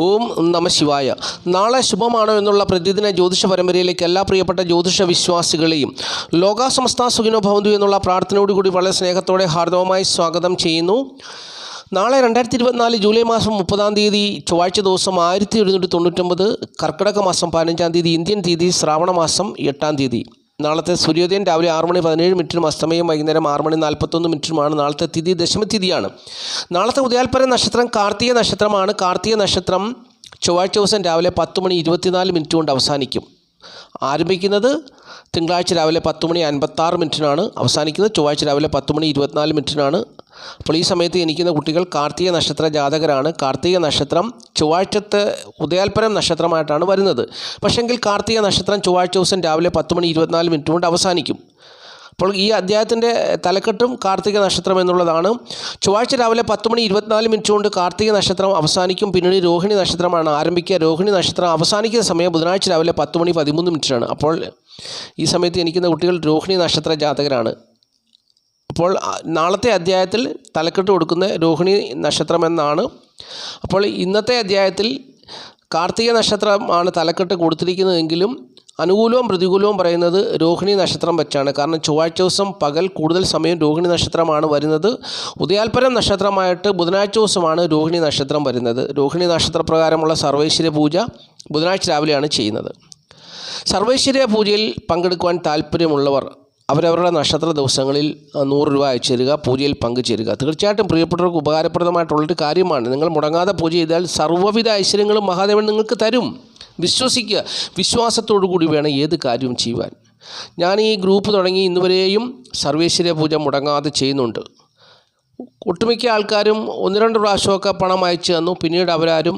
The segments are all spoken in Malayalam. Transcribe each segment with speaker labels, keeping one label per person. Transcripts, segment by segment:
Speaker 1: ഓം നമ ശിവായ. നാളെ ശുഭമാണോ എന്നുള്ള പ്രതിദിന ജ്യോതിഷ പരമ്പരയിലേക്ക് എല്ലാ പ്രിയപ്പെട്ട ജ്യോതിഷ വിശ്വാസികളെയും ലോകാസമസ്ത സുഖിനോ ഭവന്തു എന്നുള്ള പ്രാർത്ഥനയോടുകൂടി വളരെ സ്നേഹത്തോടെ ഹാർദവമായി സ്വാഗതം ചെയ്യുന്നു. നാളെ രണ്ടായിരത്തി ഇരുപത്തിനാല് ജൂലൈ മാസം മുപ്പതാം തീയതി ചൊവ്വാഴ്ച ദിവസം ആയിരത്തി എഴുന്നൂറ്റി തൊണ്ണൂറ്റൊമ്പത് കർക്കിടക മാസം പതിനഞ്ചാം തീയതി ഇന്ത്യൻ തീയതി ശ്രാവണ മാസം എട്ടാം തീയതി. നാളത്തെ സൂര്യോദയം രാവിലെ ആറ് മണി പതിനേഴ് മിനിറ്റിനും അസ്തമയം വൈകുന്നേരം ആറ് മണി നാൽപ്പത്തൊന്ന് മിനിറ്റിനുമാണ് നാളത്തെ തിഥി ദശമി തിഥിയാണ് നാളത്തെ ഉദയാൽപര നക്ഷത്രം കാർത്തിക നക്ഷത്രമാണ്. കാർത്തിക നക്ഷത്രം ചൊവ്വാഴ്ച ദിവസം രാവിലെ പത്ത് മണി ഇരുപത്തിനാല് മിനിറ്റ് കൊണ്ട് അവസാനിക്കും. ആരംഭിക്കുന്നത് തിങ്കളാഴ്ച രാവിലെ പത്ത് മണി അൻപത്താറ് മിനിറ്റിനാണ്. അവസാനിക്കുന്നത് ചൊവ്വാഴ്ച രാവിലെ പത്ത് മണി ഇരുപത്തിനാല് മിനിറ്റിനാണ്. അപ്പോൾ ഈ സമയത്ത് ജനിക്കുന്ന കുട്ടികൾ കാർത്തിക നക്ഷത്ര ജാതകരാണ്. കാർത്തിക നക്ഷത്രം ചൊവ്വാഴ്ചത്തെ ഉദയാൽപരം നക്ഷത്രമായിട്ടാണ് വരുന്നത്. പക്ഷെങ്കിൽ കാർത്തിക നക്ഷത്രം ചൊവ്വാഴ്ച ദിവസം രാവിലെ പത്ത് മണി ഇരുപത്തിനാല് മിനിറ്റ് കൊണ്ട് അവസാനിക്കും. അപ്പോൾ ഈ അധ്യായത്തിന്റെ തലക്കെട്ടും കാർത്തിക നക്ഷത്രം എന്നുള്ളതാണ്. ചൊവ്വാഴ്ച രാവിലെ പത്ത് മണി ഇരുപത്തിനാല് മിനിറ്റ് കൊണ്ട് കാർത്തിക നക്ഷത്രം അവസാനിക്കും. പിന്നീട് രോഹിണി നക്ഷത്രമാണ് ആരംഭിക്കുക. രോഹിണി നക്ഷത്രം അവസാനിക്കുന്ന സമയം ബുധനാഴ്ച രാവിലെ പത്ത് മണി പതിമൂന്ന് മിനിറ്റാണ് അപ്പോൾ ഈ സമയത്ത് എനിക്കുന്ന കുട്ടികൾ രോഹിണി നക്ഷത്ര ജാതകരാണ്. അപ്പോൾ നാളത്തെ അധ്യായത്തിൽ തലക്കെട്ട് കൊടുക്കുന്ന രോഹിണി നക്ഷത്രം എന്നാണ്. അപ്പോൾ ഇന്നത്തെ അധ്യായത്തിൽ കാർത്തിക നക്ഷത്രമാണ് തലക്കെട്ട് കൊടുത്തിരിക്കുന്നതെങ്കിലും അനുകൂലവും പ്രതികൂലവും പറയുന്നത് രോഹിണി നക്ഷത്രം വെച്ചാണ്. കാരണം ചൊവ്വാഴ്ച ദിവസം പകൽ കൂടുതൽ സമയം രോഹിണി നക്ഷത്രമാണ് വരുന്നത്. ഉദയാൽപരം നക്ഷത്രമായിട്ട് ബുധനാഴ്ച ദിവസമാണ് രോഹിണി നക്ഷത്രം വരുന്നത്. രോഹിണി നക്ഷത്രപ്രകാരമുള്ള സർവൈശ്വര്യ പൂജ ബുധനാഴ്ച രാവിലെയാണ് ചെയ്യുന്നത്. സർവൈശ്വര്യ പൂജയിൽ പങ്കെടുക്കുവാൻ താല്പര്യമുള്ളവർ അവരവരുടെ നക്ഷത്ര ദിവസങ്ങളിൽ നൂറ് രൂപ അയച്ചു പൂജയിൽ പങ്കുചേരുക. തീർച്ചയായിട്ടും പ്രിയപ്പെട്ടവർക്ക് ഉപകാരപ്രദമായിട്ടുള്ളൊരു കാര്യമാണ്. നിങ്ങൾ മുടങ്ങാതെ പൂജ ചെയ്താൽ സർവവിധ ഐശ്വര്യങ്ങളും മഹാദേവൻ നിങ്ങൾക്ക് തരും. വിശ്വസിക്കുക. വിശ്വാസത്തോടു കൂടി വേണം ഏത് കാര്യവും ചെയ്യുവാൻ. ഞാൻ ഈ ഗ്രൂപ്പ് തുടങ്ങി ഇന്നുവരെയും സർവേശ്വര പൂജ മുടങ്ങാതെ ചെയ്യുന്നുണ്ട്. ഒട്ടുമിക്ക ആൾക്കാരും ഒന്ന് രണ്ട് പ്രാവശ്യമൊക്കെ പണം അയച്ചു തന്നു. പിന്നീട് അവരാരും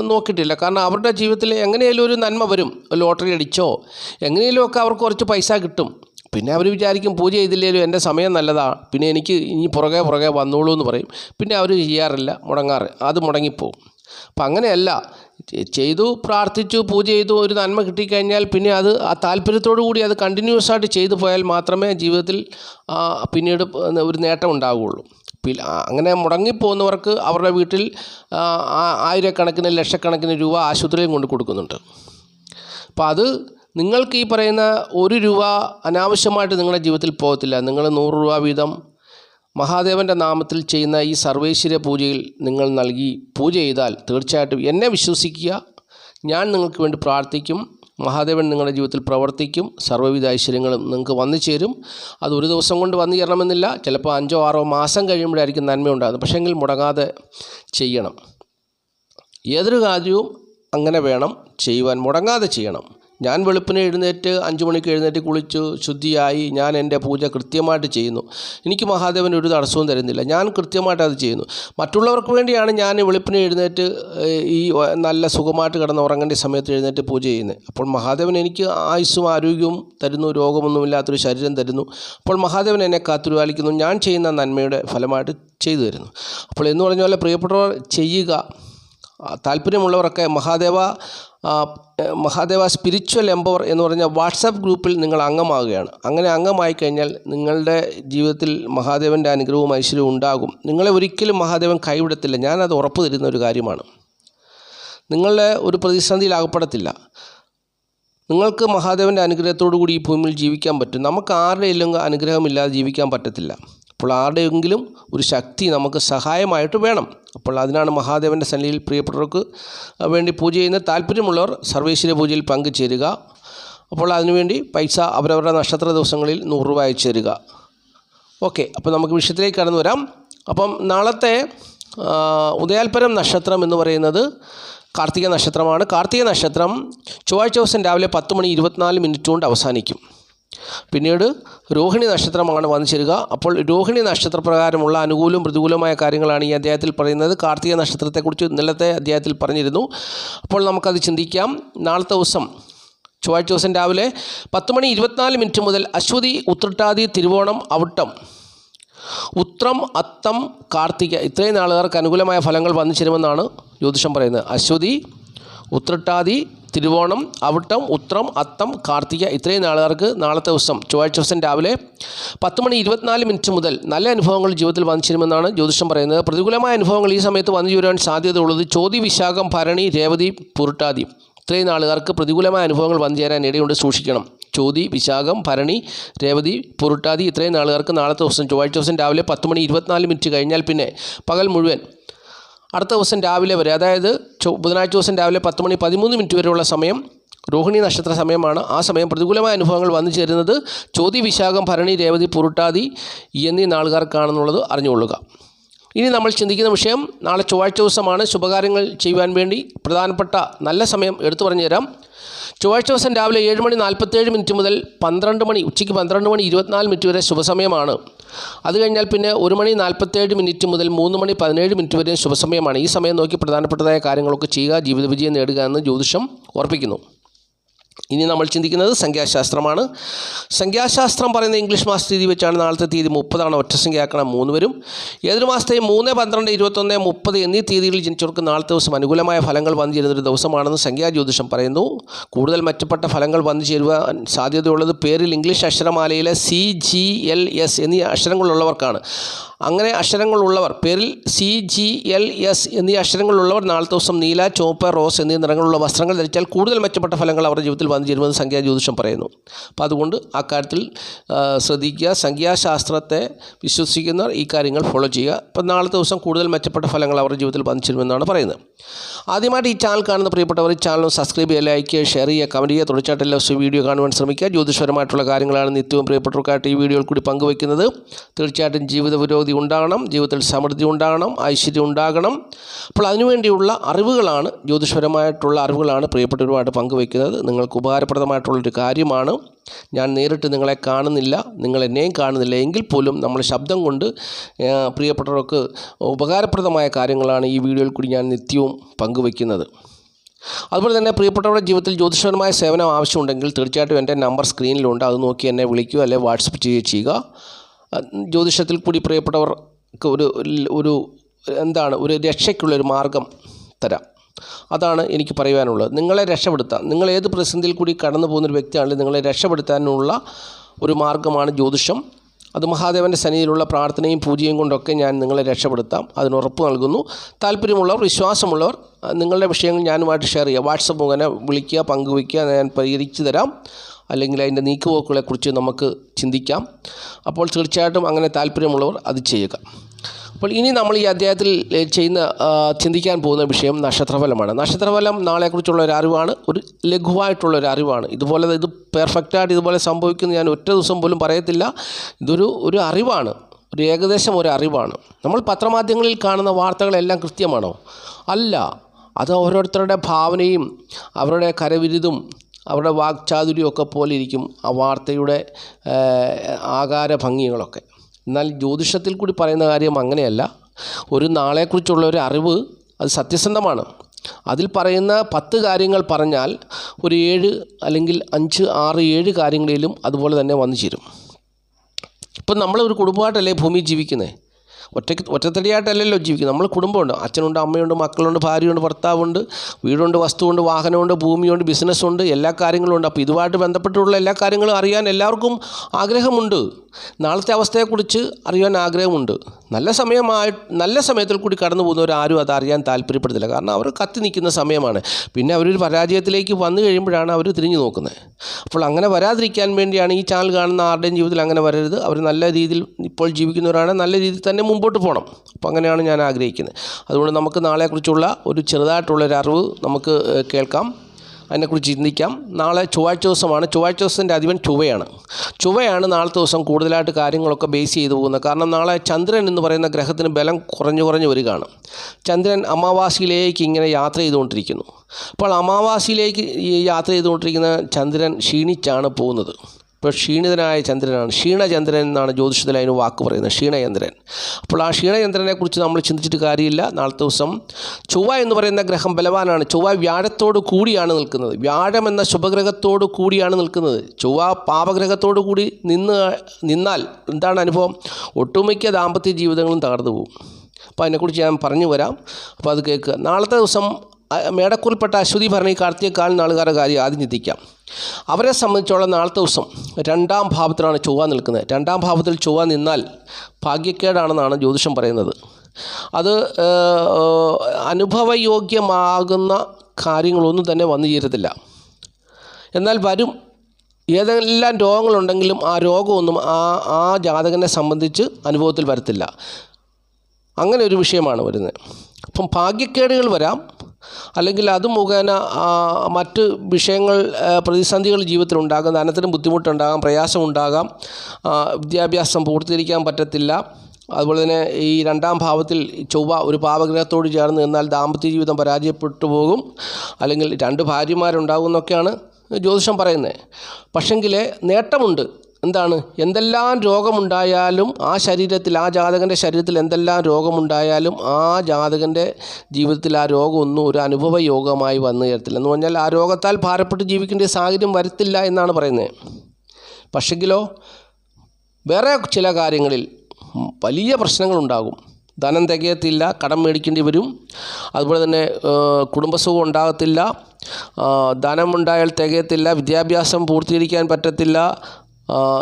Speaker 1: നോക്കിയിട്ടില്ല. കാരണം അവരുടെ ജീവിതത്തിൽ എങ്ങനെയെങ്കിലും ഒരു നന്മ വരും. ലോട്ടറി അടിച്ചോ എങ്ങനെയെങ്കിലും ഒക്കെ അവർക്ക് കുറച്ച് പൈസ കിട്ടും. പിന്നെ അവർ വിചാരിക്കും പൂജ ചെയ്തില്ലേലും എന്റെ സമയം നല്ലതാണ് പിന്നെ എനിക്ക് ഇനി പുറകെ പുറകെ വന്നോളൂ എന്ന് പറയും. പിന്നെ അവർ ചെയ്യാറില്ല മുടങ്ങാറ്. അത് മുടങ്ങിപ്പോവും. അപ്പം അങ്ങനെയല്ല. ചെയ്തു പ്രാർത്ഥിച്ചു പൂജ ചെയ്തു ഒരു നന്മ കിട്ടിക്കഴിഞ്ഞാൽ പിന്നെ അത് ആ താല്പര്യത്തോടു കൂടി അത് കണ്ടിന്യൂസ് ആയിട്ട് ചെയ്തു പോയാൽ മാത്രമേ ജീവിതത്തിൽ പിന്നീട് ഒരു നേട്ടം ഉണ്ടാവുകയുള്ളൂ. അങ്ങനെ മുടങ്ങിപ്പോകുന്നവർക്ക് അവരുടെ വീട്ടിൽ ആയിരക്കണക്കിന് ലക്ഷക്കണക്കിന് രൂപ ആശുപത്രിയിൽ കൊണ്ട് കൊടുക്കുന്നുണ്ട്. അപ്പോൾ അത് നിങ്ങൾക്ക് ഈ പറയുന്ന ഒരു രൂപ അനാവശ്യമായിട്ട് നിങ്ങളുടെ ജീവിതത്തിൽ പോകത്തില്ല. നിങ്ങൾ നൂറ് രൂപ വീതം മഹാദേവന്റെ നാമത്തിൽ ചെയ്യുന്ന ഈ സർവേശ്വര പൂജയിൽ നിങ്ങൾ നൽകി പൂജ ചെയ്താൽ തീർച്ചയായിട്ടും എന്നെ വിശ്വസിക്കുക. ഞാൻ നിങ്ങൾക്ക് വേണ്ടി പ്രാർത്ഥിക്കും. മഹാദേവൻ നിങ്ങളുടെ ജീവിതത്തിൽ പ്രവർത്തിക്കും. സർവവിധ ഐശ്വര്യങ്ങളും നിങ്ങൾക്ക് വന്നു ചേരും. അത് ഒരു ദിവസം കൊണ്ട് വന്നു ചേരണമെന്നില്ല. ചിലപ്പോൾ അഞ്ചോ ആറോ മാസം കഴിയുമ്പോഴായിരിക്കും നന്മയുണ്ടാകുന്നത്. പക്ഷേങ്കിൽ മുടങ്ങാതെ ചെയ്യണം. ഏതൊരു കാര്യവും അങ്ങനെ വേണം. ചെയ്യുവാൻ മുടങ്ങാതെ ചെയ്യണം. ഞാൻ വെളുപ്പിനെ എഴുന്നേറ്റ് അഞ്ച് മണിക്ക് എഴുന്നേറ്റ് കുളിച്ചു ശുദ്ധിയായി ഞാൻ എന്റെ പൂജ കൃത്യമായിട്ട് ചെയ്യുന്നു. എനിക്ക് മഹാദേവൻ ഒരു തടസ്സവും തരുന്നില്ല. ഞാൻ കൃത്യമായിട്ട് അത് ചെയ്യുന്നു. മറ്റുള്ളവർക്ക് വേണ്ടിയാണ് ഞാൻ വെളുപ്പിനെ എഴുന്നേറ്റ് ഈ നല്ല സുഖമായിട്ട് കിടന്ന് ഉറങ്ങേണ്ട സമയത്ത് എഴുന്നേറ്റ് പൂജ ചെയ്യുന്നത്. അപ്പോൾ മഹാദേവൻ എനിക്ക് ആയുസ്സും ആരോഗ്യവും തരുന്നു രോഗമൊന്നുമില്ലാത്തൊരു ശരീരം തരുന്നു. അപ്പോൾ മഹാദേവൻ എന്നെ കാത്തുരുപാലിക്കുന്നു. ഞാൻ ചെയ്യുന്ന നന്മയുടെ ഫലമായിട്ട് ചെയ്തു തരുന്നു. അപ്പോൾ എന്ന് പറഞ്ഞ പോലെ പ്രിയപ്പെട്ടവർ ചെയ്യുക. താല്പര്യമുള്ളവരൊക്കെ മഹാദേവ മഹാദേവ സ്പിരിച്വൽ എംപവർ എന്ന് പറഞ്ഞ വാട്സാപ്പ് ഗ്രൂപ്പിൽ നിങ്ങൾ അംഗമാകുകയാണ്. അങ്ങനെ അംഗമായി കഴിഞ്ഞാൽ നിങ്ങളുടെ ജീവിതത്തിൽ മഹാദേവന്റെ അനുഗ്രഹവും ഐശ്വര്യവും ഉണ്ടാകും. നിങ്ങളെ ഒരിക്കലും മഹാദേവൻ കൈവിടത്തില്ല. ഞാനത് ഉറപ്പ് തരുന്ന ഒരു കാര്യമാണ്. നിങ്ങളുടെ ഒരു പ്രതിസന്ധിയിൽ അകപ്പെടത്തില്ല നിങ്ങൾക്ക് മഹാദേവന്റെ അനുഗ്രഹത്തോടു കൂടി ഈ ഭൂമിയിൽ ജീവിക്കാൻ പറ്റും. നമുക്ക് ആരുടെയെങ്കിലും അനുഗ്രഹമില്ലാതെ ജീവിക്കാൻ പറ്റത്തില്ല. അപ്പോൾ ആരുടെയെങ്കിലും ഒരു ശക്തി നമുക്ക് സഹായമായിട്ട് വേണം. അപ്പോൾ അതിനാണ് മഹാദേവന്റെ സന്നിധിയിൽ പ്രിയപ്പെട്ടവർക്ക് വേണ്ടി പൂജ ചെയ്യുന്ന താല്പര്യമുള്ളവർ സർവേശ്വര പൂജയിൽ പങ്കുചേരുക. അപ്പോൾ അതിനുവേണ്ടി പൈസ അവരവരുടെ നക്ഷത്ര ദിവസങ്ങളിൽ നൂറ് രൂപ അയച്ചു തരിക. ഓക്കെ അപ്പോൾ നമുക്ക് വിഷയത്തിലേക്ക് കടന്നു വരാം. അപ്പം നാളത്തെ ഉദയാൽപരം നക്ഷത്രം എന്ന് പറയുന്നത് കാർത്തിക നക്ഷത്രമാണ്. കാർത്തിക നക്ഷത്രം ചൊവ്വാഴ്ച ദിവസം രാവിലെ പത്ത് മണി ഇരുപത്തിനാല് മിനിറ്റ് കൊണ്ട് അവസാനിക്കും. പിന്നീട് രോഹിണി നക്ഷത്രമാണ് വന്നു അപ്പോൾ രോഹിണി നക്ഷത്രപ്രകാരമുള്ള അനുകൂലവും പ്രതികൂലമായ കാര്യങ്ങളാണ് ഈ അധ്യായത്തിൽ പറയുന്നത്. കാർത്തിക നക്ഷത്രത്തെക്കുറിച്ച് ഇന്നലത്തെ അധ്യായത്തിൽ പറഞ്ഞിരുന്നു. അപ്പോൾ നമുക്കത് ചിന്തിക്കാം. നാളത്തെ ദിവസം ചൊവ്വാഴ്ച ദിവസം രാവിലെ പത്ത് മണി ഇരുപത്തിനാല് മിനിറ്റ് മുതൽ അശ്വതി ഉത്രട്ടാതി തിരുവോണം അവിട്ടം ഉത്രം അത്തം കാർത്തിക ഇത്രയും നാളുകാർക്ക് അനുകൂലമായ ഫലങ്ങൾ വന്നു ചേരുമെന്നാണ് ജ്യോതിഷം പറയുന്നത്. അശ്വതി ഉത്രട്ടാതി തിരുവോണം അവിട്ടം ഉത്രം അത്തം കാർത്തിക ഇത്രയും നാളുകാർക്ക് നാളത്തെ ദിവസം ചൊവ്വാഴ്ച ദിവസം രാവിലെ പത്ത് മണി ഇരുപത്തിനാല് മിനിറ്റ് മുതൽ നല്ല അനുഭവങ്ങൾ ജീവിതത്തിൽ വന്നു ചേരുമെന്നാണ് ജ്യോതിഷം പറയുന്നത്. പ്രതികൂലമായ അനുഭവങ്ങൾ ഈ സമയത്ത് വന്നു ചേരുവാൻ സാധ്യതയുള്ളത് ചോതി വിശാഖം ഭരണി രേവതി പുരുട്ടാതി. ഇത്രയും നാളുകാർക്ക് പ്രതികൂലമായ അനുഭവങ്ങൾ വന്നു ചേരാൻ ഇടയുണ്ട്. സൂക്ഷിക്കണം. ചോതി വിശാഖം ഭരണി രേവതി പുരുട്ടാതി ഇത്രയും നാളുകാർക്ക് നാളത്തെ ദിവസം ചൊവ്വാഴ്ച ദിവസം രാവിലെ പത്ത് മണി ഇരുപത്തിനാല് മിനിറ്റ് കഴിഞ്ഞാൽ പിന്നെ പകൽ മുഴുവൻ അടുത്ത ദിവസം രാവിലെ വരെ അതായത് ബുധനാഴ്ച ദിവസം രാവിലെ പത്ത് മണി പതിമൂന്ന് മിനിറ്റ് വരെയുള്ള സമയം രോഹിണി നക്ഷത്ര സമയമാണ്. ആ സമയം പ്രതികൂലമായ അനുഭവങ്ങൾ വന്നു ചേരുന്നത് ചോതി വിശാഖം ഭരണി രേവതി പുരുട്ടാതി എന്നീ നാളുകാർക്കാണെന്നുള്ളത് അറിഞ്ഞുകൊള്ളുക. ഇനി നമ്മൾ ചിന്തിക്കുന്ന വിഷയം നാളെ ചൊവ്വാഴ്ച ദിവസമാണ് ശുഭകാര്യങ്ങൾ ചെയ്യുവാൻ വേണ്ടി പ്രധാനപ്പെട്ട നല്ല സമയം എടുത്തു പറഞ്ഞു തരാം. ചൊവ്വാഴ്ച ദിവസം രാവിലെ ഏഴ് മണി നാൽപ്പത്തേഴ് മിനിറ്റ് മുതൽ പന്ത്രണ്ട് മണി ഉച്ചയ്ക്ക് പന്ത്രണ്ട് മണി ഇരുപത്തിനാല് മിനിറ്റ് വരെ ശുഭസമയമാണ്. അത് കഴിഞ്ഞാൽ പിന്നെ ഒരു മണി നാൽപ്പത്തേഴ് മിനിറ്റ് മുതൽ മൂന്ന് മണി പതിനേഴ് മിനിറ്റ് വരെ ശുഭസമയമാണ്. ഈ സമയം നോക്കി പ്രധാനപ്പെട്ടതായ കാര്യങ്ങളൊക്കെ ചെയ്യുക ജീവിത വിജയം നേടുക എന്ന് ജ്യോതിഷം ഓർപ്പിക്കുന്നു. ഇനി നമ്മൾ ചിന്തിക്കുന്നത് സംഖ്യാശാസ്ത്രമാണ്. സംഖ്യാശാസ്ത്രം പറയുന്ന ഇംഗ്ലീഷ് മാസ തീയതി വെച്ചാണ് നാളത്തെ തീയതി മുപ്പതാണ്. ഒറ്റ സംഖ്യയാക്കണം മൂന്ന് വരും ഏതൊരു മാസത്തെയും മൂന്ന് പന്ത്രണ്ട് ഇരുപത്തൊന്ന് മുപ്പത് എന്നീ തീയതികളിൽ ജനിച്ചവർക്ക് നാളത്തെ ദിവസം അനുകൂലമായ ഫലങ്ങൾ വന്നു ചേരുന്നൊരു ദിവസമാണെന്ന് സംഖ്യാജ്യോതിഷം പറയുന്നു. കൂടുതൽ മെച്ചപ്പെട്ട ഫലങ്ങൾ വന്നു ചേരുവാൻ സാധ്യതയുള്ളത് പേരിൽ ഇംഗ്ലീഷ് അക്ഷരമാലയിലെ സി ജി എൽ എസ് എന്നീ അക്ഷരങ്ങളുള്ളവർക്കാണ്. അങ്ങനെ അക്ഷരങ്ങളുള്ളവർ പേരിൽ സി ജി എൽ എസ് എന്നീ അക്ഷരങ്ങളുള്ളവർ നാളത്തെ ദിവസം നീല ചുവപ്പ് റോസ് എന്നീ നിറങ്ങളുള്ള വസ്ത്രങ്ങൾ ധരിച്ചാൽ കൂടുതൽ മെച്ചപ്പെട്ട ഫലങ്ങൾ അവരുടെ ജീവിതത്തിൽ വന്നു ചേരുമെന്ന് സംഖ്യാ ജ്യോതിഷം പറയുന്നു. അപ്പോൾ അതുകൊണ്ട് ആ കാര്യത്തിൽ ശ്രദ്ധിക്കുക സംഖ്യാശാസ്ത്രത്തെ വിശ്വസിക്കുന്നവർ ഈ കാര്യങ്ങൾ ഫോളോ ചെയ്യുക. അപ്പോൾ നാളത്തെ ദിവസം കൂടുതൽ മെച്ചപ്പെട്ട ഫലങ്ങൾ അവരുടെ ജീവിതത്തിൽ വന്നു ചേരുമെന്നാണ് പറയുന്നത്. ആദ്യമായിട്ട് ഈ ചാനൽ കാണുന്ന പ്രിയപ്പെട്ടവർ ഈ ചാനൽ സബ്സ്ക്രൈബ് ചെയ്യുക ലൈക്ക് ചെയ്യുക ഷെയർ ചെയ്യുക കമന്റ് ചെയ്യുക തുടർച്ചയായിട്ട് എല്ലാ വീഡിയോ കാണുവാൻ ശ്രമിക്കുക. ജ്യോതിഷപരമായിട്ടുള്ള കാര്യങ്ങളാണ് നിത്യവും പ്രിയപ്പെട്ടവർക്കായിട്ട് ഈ വീഡിയോയിൽ കൂടി പങ്കുവയ്ക്കുന്നത്. തീർച്ചയായിട്ടും ജീവിത ഉണ്ടാകണം ജീവിതത്തിൽ സമൃദ്ധി ഉണ്ടാകണം ഐശ്വര്യം ഉണ്ടാകണം അപ്പോൾ അതിനുവേണ്ടിയുള്ള അറിവുകളാണ് ജ്യോതിഷപരമായിട്ടുള്ള അറിവുകളാണ് പ്രിയപ്പെട്ടവരുമായിട്ട് പങ്കുവയ്ക്കുന്നത്. നിങ്ങൾക്ക് ഉപകാരപ്രദമായിട്ടുള്ളൊരു കാര്യമാണ്. ഞാൻ നേരിട്ട് നിങ്ങളെ കാണുന്നില്ല നിങ്ങൾ എന്നെയും കാണുന്നില്ല എങ്കിൽ പോലും നമ്മൾ ശബ്ദം കൊണ്ട് പ്രിയപ്പെട്ടവർക്ക് ഉപകാരപ്രദമായ കാര്യങ്ങളാണ് ഈ വീഡിയോയിൽ കൂടി ഞാൻ നിത്യവും പങ്കുവയ്ക്കുന്നത്. അതുപോലെ തന്നെ പ്രിയപ്പെട്ടവരുടെ ജീവിതത്തിൽ ജ്യോതിഷപരമായ സേവനം ആവശ്യമുണ്ടെങ്കിൽ തീർച്ചയായിട്ടും എന്റെ നമ്പർ സ്ക്രീനിലുണ്ട്. അത് നോക്കി എന്നെ വിളിക്കുക അല്ലെങ്കിൽ വാട്സപ്പ് ചെയ്യുക. ജ്യോതിഷത്തിൽ കൂടി പ്രിയപ്പെട്ടവർക്ക് ഒരു ഒരു എന്താണ് ഒരു രക്ഷയ്ക്കുള്ളൊരു മാർഗം തരാം. അതാണ് എനിക്ക് പറയുവാനുള്ളത്. നിങ്ങളെ രക്ഷപ്പെടുത്താം നിങ്ങൾ ഏത് പ്രതിസന്ധിയിൽ കൂടി കടന്നു പോകുന്നൊരു വ്യക്തിയാണെങ്കിൽ നിങ്ങളെ രക്ഷപ്പെടുത്താനുള്ള ഒരു മാർഗമാണ് ജ്യോതിഷം. അത് മഹാദേവന്റെ സന്നിധിയിലുള്ള പ്രാർത്ഥനയും പൂജയും കൊണ്ടൊക്കെ ഞാൻ നിങ്ങളെ രക്ഷപ്പെടുത്താം. അതിന് ഉറപ്പ് നൽകുന്നു. താല്പര്യമുള്ളവർ വിശ്വാസമുള്ളവർ നിങ്ങളുടെ വിഷയങ്ങൾ ഞാനുമായിട്ട് ഷെയർ ചെയ്യുക. വാട്സപ്പ് മുഖേന വിളിക്കുക പങ്കുവയ്ക്കുക ഞാൻ പരിഹരിച്ചു തരാം. അല്ലെങ്കിൽ അതിന്റെ നീക്കുപോക്കുകളെക്കുറിച്ച് നമുക്ക് ചിന്തിക്കാം. അപ്പോൾ തീർച്ചയായിട്ടും അങ്ങനെ താല്പര്യമുള്ളവർ അത് ചെയ്യുക. അപ്പോൾ ഇനി നമ്മൾ ഈ അധ്യായത്തിൽ ചെയ്യുന്ന ചിന്തിക്കാൻ പോകുന്ന വിഷയം നക്ഷത്രഫലമാണ്. നക്ഷത്രഫലം നാളെക്കുറിച്ചുള്ള ഒരു അറിവാണ്. ഒരു ലഘുവായിട്ടുള്ള ഒരു അറിവാണ്. ഇതുപോലെ ഇത് പെർഫെക്റ്റായിട്ട് ഇതുപോലെ സംഭവിക്കുന്നു ഞാൻ ഒറ്റ ദിവസം പോലും പറയത്തില്ല. ഇതൊരു ഒരു അറിവാണ്. ഒരു ഏകദേശം ഒരു അറിവാണ്. നമ്മൾ പത്രമാധ്യമങ്ങളിൽ കാണുന്ന വാർത്തകളെല്ലാം കൃത്യമാണോ? അല്ല. അത് ഓരോരുത്തരുടെ ഭാവനയും അവരുടെ കരവിരുതും അവരുടെ വാക്ചാതുര്യമൊക്കെ പോലെ ഇരിക്കും ആ വാർത്തയുടെ ആകാര ഭംഗികളൊക്കെ. എന്നാൽ ജ്യോതിഷത്തിൽ കൂടി പറയുന്ന കാര്യം അങ്ങനെയല്ല. ഒരു നാളെക്കുറിച്ചുള്ള ഒരു അറിവ് അത് സത്യസന്ധമാണ്. അതിൽ പറയുന്ന പത്ത് കാര്യങ്ങൾ പറഞ്ഞാൽ ഒരു ഏഴ് അല്ലെങ്കിൽ അഞ്ച് ആറ് ഏഴ് കാര്യങ്ങളിലും അതുപോലെ തന്നെ വന്നു ചേരും. ഇപ്പം നമ്മളൊരു കുടുംബമായിട്ടല്ലേ ഭൂമി ജീവിക്കുന്നത് ഒറ്റയ്ക്ക് ഒറ്റത്തടിയായിട്ടല്ലല്ലോ ജീവിക്കുന്നത്. നമ്മൾ കുടുംബമുണ്ട്. അച്ഛനുണ്ട് അമ്മയുണ്ട് മക്കളുണ്ട് ഭാര്യയുണ്ട് ഭർത്താവുണ്ട് വീടുണ്ട് വസ്തുവുണ്ട് വാഹനമുണ്ട് ഭൂമിയുണ്ട് ബിസിനസ്സുണ്ട് എല്ലാ കാര്യങ്ങളും ഉണ്ട് അപ്പോൾ ഇതുമായിട്ട് ബന്ധപ്പെട്ടുള്ള എല്ലാ കാര്യങ്ങളും അറിയാൻ എല്ലാവർക്കും ആഗ്രഹമുണ്ട്. നാളത്തെ അവസ്ഥയെക്കുറിച്ച് അറിയാൻ ആഗ്രഹമുണ്ട്. നല്ല സമയമായി നല്ല സമയത്തിൽ കൂടി കടന്നു പോകുന്നവരാരും അത് അറിയാൻ താല്പര്യപ്പെടുന്നില്ല. കാരണം അവർ കത്തി നിൽക്കുന്ന സമയമാണ്. പിന്നെ അവരൊരു പരാജയത്തിലേക്ക് വന്നു കഴിയുമ്പോഴാണ് അവർ തിരിഞ്ഞു നോക്കുന്നത്. അപ്പോൾ അങ്ങനെ വരാതിരിക്കാൻ വേണ്ടിയാണ് ഈ ചാനൽ കാണുന്ന ആരുടെയും ജീവിതത്തിൽ അങ്ങനെ വരരുത്. അവർ നല്ല രീതിയിൽ ഇപ്പോൾ ജീവിക്കുന്നവരാണ്. നല്ല രീതിയിൽ തന്നെ പോകണം. അപ്പോൾ അങ്ങനെയാണ് ഞാൻ ആഗ്രഹിക്കുന്നത്. അതുകൊണ്ട് നമുക്ക് നാളെക്കുറിച്ചുള്ള ഒരു ചെറുതായിട്ടുള്ളൊരു അറിവ് നമുക്ക് കേൾക്കാം. അതിനെക്കുറിച്ച് ചിന്തിക്കാം. നാളെ ചൊവ്വാഴ്ച ദിവസമാണ്. ചൊവ്വാഴ്ച ദിവസത്തിന്റെ അധിപൻ ചൊവ്വയാണ്. ചൊവ്വയാണ് നാളത്തെ ദിവസം കൂടുതലായിട്ട് കാര്യങ്ങളൊക്കെ ബേസ് ചെയ്തു പോകുന്നത്. കാരണം നാളെ ചന്ദ്രൻ എന്ന് പറയുന്ന ഗ്രഹത്തിന് ബലം കുറഞ്ഞു കുറഞ്ഞു വരികയാണ്. ചന്ദ്രൻ അമാവാസിയിലേക്ക് ഇങ്ങനെ യാത്ര ചെയ്തുകൊണ്ടിരിക്കുന്നു. അപ്പോൾ അമാവാസിയിലേക്ക് യാത്ര ചെയ്തുകൊണ്ടിരിക്കുന്ന ചന്ദ്രൻ ക്ഷീണിച്ചാണ് പോകുന്നത്. ഇപ്പോൾ ക്ഷീണിതനായ ചന്ദ്രനാണ്. ക്ഷീണചന്ദ്രൻ എന്നാണ് ജ്യോതിഷത്തിൽ അതിന് വാക്ക് പറയുന്നത്. ക്ഷീണചന്ദ്രൻ. അപ്പോൾ ആ ക്ഷീണചന്ദ്രനെക്കുറിച്ച് നമ്മൾ ചിന്തിച്ചിട്ട് കാര്യമില്ല. നാളത്തെ ദിവസം ചൊവ്വ എന്ന് പറയുന്ന ഗ്രഹം ബലവാനാണ്. ചൊവ്വ വ്യാഴത്തോട് കൂടിയാണ് നിൽക്കുന്നത്. വ്യാഴം എന്ന ശുഭഗ്രഹത്തോട് കൂടിയാണ് നിൽക്കുന്നത്. ചൊവ്വ പാപഗ്രഹത്തോട് കൂടി നിന്ന് നിന്നാൽ എന്താണ് അനുഭവം? ഒട്ടുമിക്ക ദാമ്പത്യ ജീവിതങ്ങളും തകർന്നു പോകും. അപ്പോൾ അതിനെക്കുറിച്ച് ഞാൻ പറഞ്ഞു വരാം അപ്പോൾ അത് കേൾക്കുക. നാളത്തെ ദിവസം മേടക്കൂറിൽപ്പെട്ട അശ്വതി ഭരണി കാർത്തികക്കാൽ നാളുകാരുടെ കാര്യം ആദ്യം ചിന്തിക്കാം അവരെ സംബന്ധിച്ചോളം നാളത്തെ ദിവസം രണ്ടാം ഭാവത്തിലാണ് ചൊവ്വ നിൽക്കുന്നത്. രണ്ടാം ഭാവത്തിൽ ചൊവ്വ നിന്നാൽ ഭാഗ്യക്കേടാണെന്നാണ് ജ്യോതിഷം പറയുന്നത്. അത് അനുഭവയോഗ്യമാകുന്ന കാര്യങ്ങളൊന്നും തന്നെ വന്നു ചേരത്തില്ല. എന്നാൽ വരും ഏതെല്ലാം രോഗങ്ങളുണ്ടെങ്കിലും ആ രോഗമൊന്നും ആ ആ ജാതകനെ സംബന്ധിച്ച് അനുഭവത്തിൽ വരത്തില്ല. അങ്ങനെ ഒരു വിഷയമാണ് വരുന്നത്. അപ്പം ഭാഗ്യക്കേടുകൾ വരാം. അല്ലെങ്കിൽ അത് മുഖേന മറ്റ് വിഷയങ്ങൾ പ്രതിസന്ധികൾ ജീവിതത്തിൽ ഉണ്ടാകാം ധനത്തിന് ബുദ്ധിമുട്ടുണ്ടാകാം പ്രയാസമുണ്ടാകാം വിദ്യാഭ്യാസം പൂർത്തീകരിക്കാൻ പറ്റത്തില്ല. അതുപോലെ തന്നെ ഈ രണ്ടാം ഭാവത്തിൽ ചൊവ്വ ഒരു പാവഗ്രഹത്തോട് ചേർന്ന് നിന്നാൽ ദാമ്പത്യ ജീവിതം പരാജയപ്പെട്ടു പോകും. അല്ലെങ്കിൽ രണ്ട് ഭാര്യമാരുണ്ടാകും എന്നൊക്കെയാണ് ജ്യോതിഷം പറയുന്നത്. പക്ഷെങ്കിൽ നേട്ടമുണ്ട്. എന്താണ്? എന്തെല്ലാം രോഗമുണ്ടായാലും ആ ശരീരത്തിൽ ആ ജാതകന്റെ ശരീരത്തിൽ എന്തെല്ലാം രോഗമുണ്ടായാലും ആ ജാതകന്റെ ജീവിതത്തിൽ ആ രോഗമൊന്നും ഒരു അനുഭവ യോഗമായി വന്നു ചേരത്തില്ല എന്ന് പറഞ്ഞാൽ ആ രോഗത്താൽ ഭാരപ്പെട്ട് ജീവിക്കേണ്ട സാഹചര്യം വരത്തില്ല എന്നാണ് പറയുന്നത്. പക്ഷെങ്കിലോ വേറെ ചില കാര്യങ്ങളിൽ വലിയ പ്രശ്നങ്ങളുണ്ടാകും. ധനം തികയത്തില്ല കടം മേടിക്കേണ്ടി വരും. അതുപോലെ തന്നെ കുടുംബസുഖം ഉണ്ടാകത്തില്ല. ധനമുണ്ടായാൽ തികയത്തില്ല വിദ്യാഭ്യാസം പൂർത്തീകരിക്കാൻ പറ്റത്തില്ല.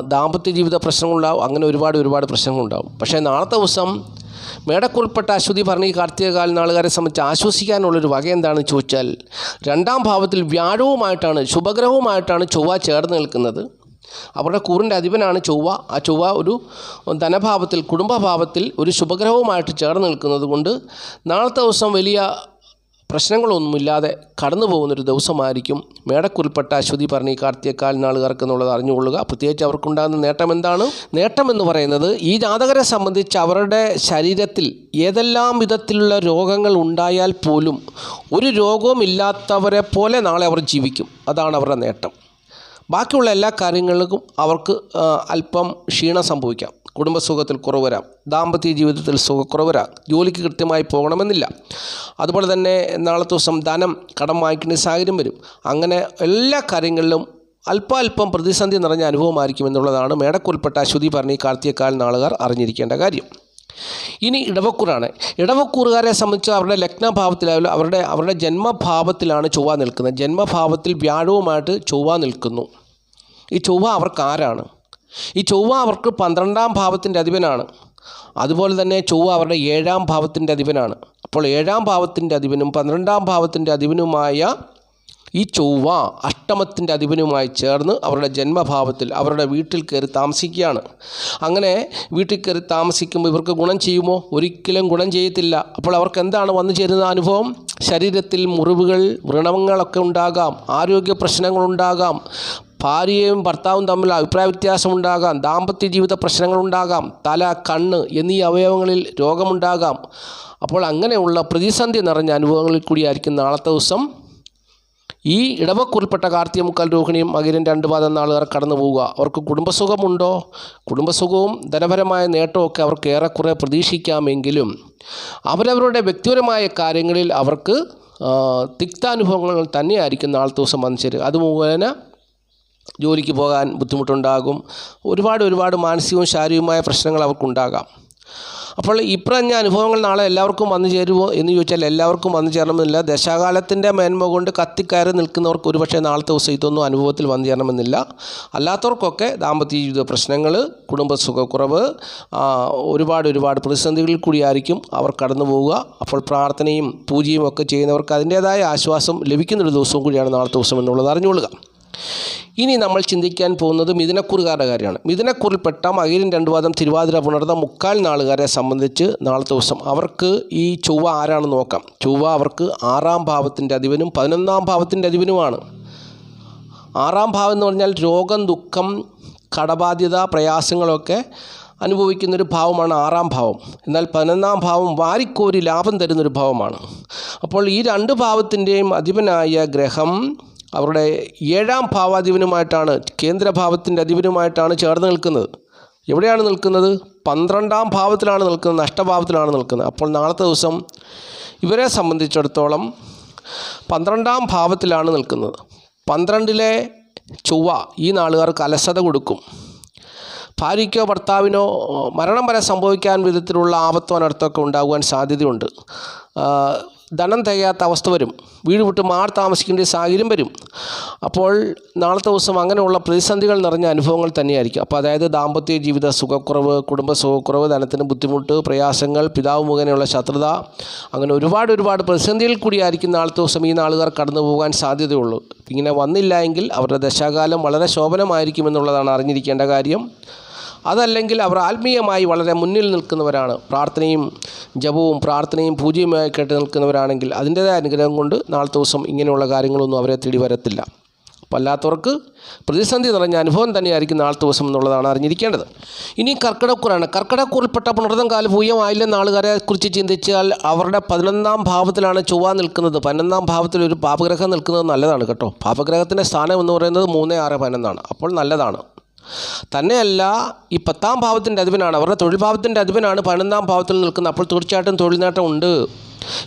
Speaker 1: ദാമ്പത്യ ജീവിത പ്രശ്നങ്ങളുണ്ടാവും. അങ്ങനെ ഒരുപാട് ഒരുപാട് പ്രശ്നങ്ങളുണ്ടാവും. പക്ഷേ നാളത്തെ ദിവസം മേടക്കുൾപ്പെട്ട അശ്വതി പറഞ്ഞ ഈ കാർത്തികകാല നാളുകാരെ സംബന്ധിച്ച് ആശ്വസിക്കാനുള്ളൊരു വക എന്താണെന്ന് ചോദിച്ചാൽ രണ്ടാം ഭാവത്തിൽ വ്യാഴവുമായിട്ടാണ് ശുഭഗ്രഹവുമായിട്ടാണ് ചൊവ്വ ചേർന്ന് നിൽക്കുന്നത്. അവരുടെ കൂറിന്റെ അധിപനാണ് ചൊവ്വ. ആ ചൊവ്വ ഒരു ധനഭാവത്തിൽ കുടുംബഭാവത്തിൽ ഒരു ശുഭഗ്രഹവുമായിട്ട് ചേർന്ന് നിൽക്കുന്നത് കൊണ്ട് നാളത്തെ ദിവസം വലിയ പ്രശ്നങ്ങളൊന്നുമില്ലാതെ കടന്നു പോകുന്നൊരു ദിവസമായിരിക്കും. മേടക്കുറിൽപ്പെട്ട അശ്വതി പറഞ്ഞ ഈ കാർത്തികക്കാൽ നാളുകാർക്ക് എന്നുള്ളത് അറിഞ്ഞുകൊള്ളുക. പ്രത്യേകിച്ച് അവർക്കുണ്ടാകുന്ന നേട്ടം എന്താണ്? നേട്ടം എന്ന് പറയുന്നത് ഈ ജാതകരെ സംബന്ധിച്ച് അവരുടെ ശരീരത്തിൽ ഏതെല്ലാം വിധത്തിലുള്ള രോഗങ്ങൾ ഉണ്ടായാൽ പോലും ഒരു രോഗവും ഇല്ലാത്തവരെ പോലെ നാളെ അവർ ജീവിക്കും. അതാണ് അവരുടെ നേട്ടം. ബാക്കിയുള്ള എല്ലാ കാര്യങ്ങൾക്കും അവർക്ക് അല്പം ക്ഷീണം സംഭവിക്കാം. കുടുംബസുഖത്തിൽ കുറവ് വരാം. ദാമ്പത്യ ജീവിതത്തിൽ സുഖക്കുറവ് വരാം. ജോലിക്ക് കൃത്യമായി പോകണമെന്നില്ല. അതുപോലെ തന്നെ നാളത്തെ ദിവസം ധനം കടം വാങ്ങിക്കേണ്ട സാഹചര്യം വരും. അങ്ങനെ എല്ലാ കാര്യങ്ങളിലും അല്പാൽപ്പം പ്രതിസന്ധി നിറഞ്ഞ അനുഭവമായിരിക്കും എന്നുള്ളതാണ് മേടക്കുൽപ്പെട്ട അശ്വതി പറഞ്ഞ കാർത്തിയക്കാൽ നാളുകാർ അറിഞ്ഞിരിക്കേണ്ട കാര്യം. ഇനി ഇടവക്കൂറാണ്. ഇടവക്കൂറുകാരെ സംബന്ധിച്ച് അവരുടെ ലഗ്നഭാവത്തിലായാലും അവരുടെ അവരുടെ ജന്മഭാവത്തിലാണ് ചൊവ്വ നിൽക്കുന്നത്. ജന്മഭാവത്തിൽ വ്യാഴവുമായിട്ട് ചൊവ്വ നിൽക്കുന്നു. ഈ ചൊവ്വ അവർക്ക് ആരാണ് ഈ ചൊവ്വ അവർക്ക് പന്ത്രണ്ടാം ഭാവത്തിന്റെ അധിപനാണ്. അതുപോലെ തന്നെ ചൊവ്വ അവരുടെ ഏഴാം ഭാവത്തിന്റെ അധിപനാണ്. അപ്പോൾ ഏഴാം ഭാവത്തിന്റെ അധിപനും പന്ത്രണ്ടാം ഭാവത്തിന്റെ അധിപനുമായ ഈ ചൊവ്വ അഷ്ടമത്തിന്റെ അധിപനുമായി ചേർന്ന് അവരുടെ ജന്മഭാവത്തിൽ അവരുടെ വീട്ടിൽ കയറി താമസിക്കുകയാണ്. അങ്ങനെ വീട്ടിൽ കയറി താമസിക്കുമ്പോൾ ഇവർക്ക് ഗുണം ചെയ്യുമോ? ഒരിക്കലും ഗുണം ചെയ്യത്തില്ല. അപ്പോൾ അവർക്ക് എന്താണ് വന്നു ചേരുന്ന അനുഭവം? ശരീരത്തിൽ മുറിവുകൾ വ്രണങ്ങളൊക്കെ ഉണ്ടാകാം. ആരോഗ്യ പ്രശ്നങ്ങളുണ്ടാകാം ഭാര്യയും ഭർത്താവും തമ്മിൽ അഭിപ്രായ വ്യത്യാസമുണ്ടാകാം. ദാമ്പത്യ ജീവിത പ്രശ്നങ്ങളുണ്ടാകാം. തല കണ്ണ് എന്നീ അവയവങ്ങളിൽ രോഗമുണ്ടാകാം. അപ്പോൾ അങ്ങനെയുള്ള പ്രതിസന്ധി നിറഞ്ഞ അനുഭവങ്ങളിൽ കൂടിയായിരിക്കും നാളത്തെ ദിവസം ഈ ഇടവക്കുറിൽപ്പെട്ട കാർത്തിക മുക്കാൽ രോഹിണിയും മകരും രണ്ട് പാദം നാളുകാർ കടന്നു പോവുക. അവർക്ക് കുടുംബസുഖമുണ്ടോ? കുടുംബസുഖവും ധനപരമായ നേട്ടമൊക്കെ അവർക്ക് ഏറെക്കുറെ പ്രതീക്ഷിക്കാമെങ്കിലും അവരവരുടെ വ്യക്തിപരമായ കാര്യങ്ങളിൽ അവർക്ക് തിക്താനുഭവങ്ങൾ തന്നെയായിരിക്കും നാളത്തെ ദിവസം വന്നു ചേരുക അത് മുഖേന ജോലിക്ക് പോകാൻ ബുദ്ധിമുട്ടുണ്ടാകും. ഒരുപാട് ഒരുപാട് മാനസികവും ശാരീരികവുമായ പ്രശ്നങ്ങൾ അവർക്കുണ്ടാകാം. അപ്പോൾ ഇപ്പറഞ്ഞ അനുഭവങ്ങൾ നാളെ എല്ലാവർക്കും വന്നു ചേരുമോ എന്ന് ചോദിച്ചാൽ എല്ലാവർക്കും വന്നു ചേരണമെന്നില്ല. ദശാകാലത്തിന്റെ മേന്മ കൊണ്ട് കത്തിക്കയറി നിൽക്കുന്നവർക്ക് ഒരുപക്ഷെ നാളത്തെ ദിവസം ഇതൊന്നും അനുഭവത്തിൽ വന്നു ചേരണമെന്നില്ല. അല്ലാത്തവർക്കൊക്കെ ദാമ്പത്യ ജീവിത പ്രശ്നങ്ങൾ കുടുംബസുഖക്കുറവ് സുഖക്കുറവ് ഒരുപാട് ഒരുപാട് പ്രതിസന്ധികളിൽ കൂടിയായിരിക്കും അവർ കടന്നു പോവുക. അപ്പോൾ പ്രാർത്ഥനയും പൂജയും ഒക്കെ ചെയ്യുന്നവർക്ക് അതിന്റേതായ ആശ്വാസം ലഭിക്കുന്നൊരു ദിവസവും കൂടിയാണ് നാളത്തെ ദിവസം എന്നുള്ളത് അറിഞ്ഞുകൊള്ളുക. ഇനി നമ്മൾ ചിന്തിക്കാൻ പോകുന്നത് മിഥുനക്കുറുകാരുടെ കാര്യമാണ്. മിഥുനക്കുറിൽപ്പെട്ട മകയിലും രണ്ടുപാദം തിരുവാതിര പുണർന്ന മുക്കാൽ നാളുകാരെ സംബന്ധിച്ച് നാളത്തെ ദിവസം അവർക്ക് ഈ ചൊവ്വ ആരാണെന്ന് നോക്കാം. ചൊവ്വ അവർക്ക് ആറാം ഭാവത്തിന്റെ അധിപനും പതിനൊന്നാം ഭാവത്തിന്റെ അധിപനുമാണ്. ആറാം ഭാവം എന്ന് പറഞ്ഞാൽ രോഗം ദുഃഖം കടബാധ്യത പ്രയാസങ്ങളൊക്കെ അനുഭവിക്കുന്നൊരു ഭാവമാണ് ആറാം ഭാവം. എന്നാൽ പതിനൊന്നാം ഭാവം വാരിക്കോരി ലാഭം തരുന്നൊരു ഭാവമാണ്. അപ്പോൾ ഈ രണ്ട് ഭാവത്തിന്റെയും അധിപനായ ഗ്രഹം അവരുടെ ഏഴാം ഭാവാധിപനുമായിട്ടാണ് കേന്ദ്രഭാവത്തിന്റെ അധിപനുമായിട്ടാണ് ചേർന്ന് നിൽക്കുന്നത്. എവിടെയാണ് നിൽക്കുന്നത്? പന്ത്രണ്ടാം ഭാവത്തിലാണ് നിൽക്കുന്നത് നഷ്ടഭാവത്തിലാണ് നിൽക്കുന്നത്. അപ്പോൾ നാളത്തെ ദിവസം ഇവരെ സംബന്ധിച്ചിടത്തോളം പന്ത്രണ്ടാം ഭാവത്തിലാണ് നിൽക്കുന്നത്. പന്ത്രണ്ടിലെ ചൊവ്വ ഈ നാളുകാർക്ക് അലസത കൊടുക്കും. ഭാര്യയ്ക്കോ ഭർത്താവിനോ മരണം വരെ സംഭവിക്കാൻ വിധത്തിലുള്ള ആപത്തോ അനർത്ഥമൊക്കെ ഉണ്ടാകുവാൻ സാധ്യതയുണ്ട്. ധനം തികയാത്ത അവസ്ഥ വരും. വീട് വിട്ട് മാറി താമസിക്കേണ്ട സാഹചര്യം വരും. അപ്പോൾ നാളത്തെ ദിവസം അങ്ങനെയുള്ള പ്രതിസന്ധികൾ നിറഞ്ഞ അനുഭവങ്ങൾ തന്നെയായിരിക്കും. അപ്പോൾ അതായത് ദാമ്പത്യ ജീവിത സുഖക്കുറവ് കുടുംബ സുഖക്കുറവ് ധനത്തിന് ബുദ്ധിമുട്ട് പ്രയാസങ്ങൾ പിതാവ് മുഖേനയുള്ള ശത്രുത അങ്ങനെ ഒരുപാട് ഒരുപാട് പ്രതിസന്ധികൾ കൂടിയായിരിക്കും നാളത്തെ ദിവസം ഈ നാളുകാർ കടന്നു പോകാൻ സാധ്യതയുള്ളൂ. ഇങ്ങനെ വന്നില്ല എങ്കിൽ അവരുടെ ദശാകാലം വളരെ ശോഭനമായിരിക്കുമെന്നുള്ളതാണ് അറിഞ്ഞിരിക്കേണ്ട കാര്യം. അതല്ലെങ്കിൽ അവർ ആത്മീയമായി വളരെ മുന്നിൽ നിൽക്കുന്നവരാണ്. പ്രാർത്ഥനയും ജപവും പ്രാർത്ഥനയും പൂജയുമായി കേട്ട് നിൽക്കുന്നവരാണെങ്കിൽ അതിന്റേതായ അനുഗ്രഹം കൊണ്ട് നാളത്തെ ദിവസം ഇങ്ങനെയുള്ള കാര്യങ്ങളൊന്നും അവരെ തേടി വരത്തില്ല. അപ്പം പ്രതിസന്ധി നിറഞ്ഞ അനുഭവം തന്നെയായിരിക്കും നാളത്തെ ദിവസം എന്നുള്ളതാണ് അറിഞ്ഞിരിക്കേണ്ടത്. ഇനി കർക്കിടക്കൂറാണ് കർക്കിടക്കൂറിൽപ്പെട്ട പുണർതം കാല പൂയമായില്ല ആളുകാരെ കുറിച്ച് ചിന്തിച്ചാൽ അവരുടെ പതിനൊന്നാം ഭാവത്തിലാണ് ചൊവ്വ നിൽക്കുന്നത്. പതിനൊന്നാം ഭാവത്തിൽ ഒരു പാപഗ്രഹം നിൽക്കുന്നത് നല്ലതാണ് കേട്ടോ. പാപഗ്രഹത്തിന്റെ സ്ഥാനം എന്ന് പറയുന്നത് മൂന്ന് ആറ് പതിനൊന്നാണ്. അപ്പോൾ നല്ലതാണ്. തന്നെയല്ല ഈ പത്താം ഭാവത്തിന്റെ അധിപനാണ് അവരുടെ തൊഴിൽ ഭാവത്തിന്റെ അധിപനാണ് പതിനൊന്നാം ഭാവത്തിൽ നിൽക്കുന്നത്. അപ്പോൾ തീർച്ചയായിട്ടും തൊഴിൽ നേട്ടം ഉണ്ട്.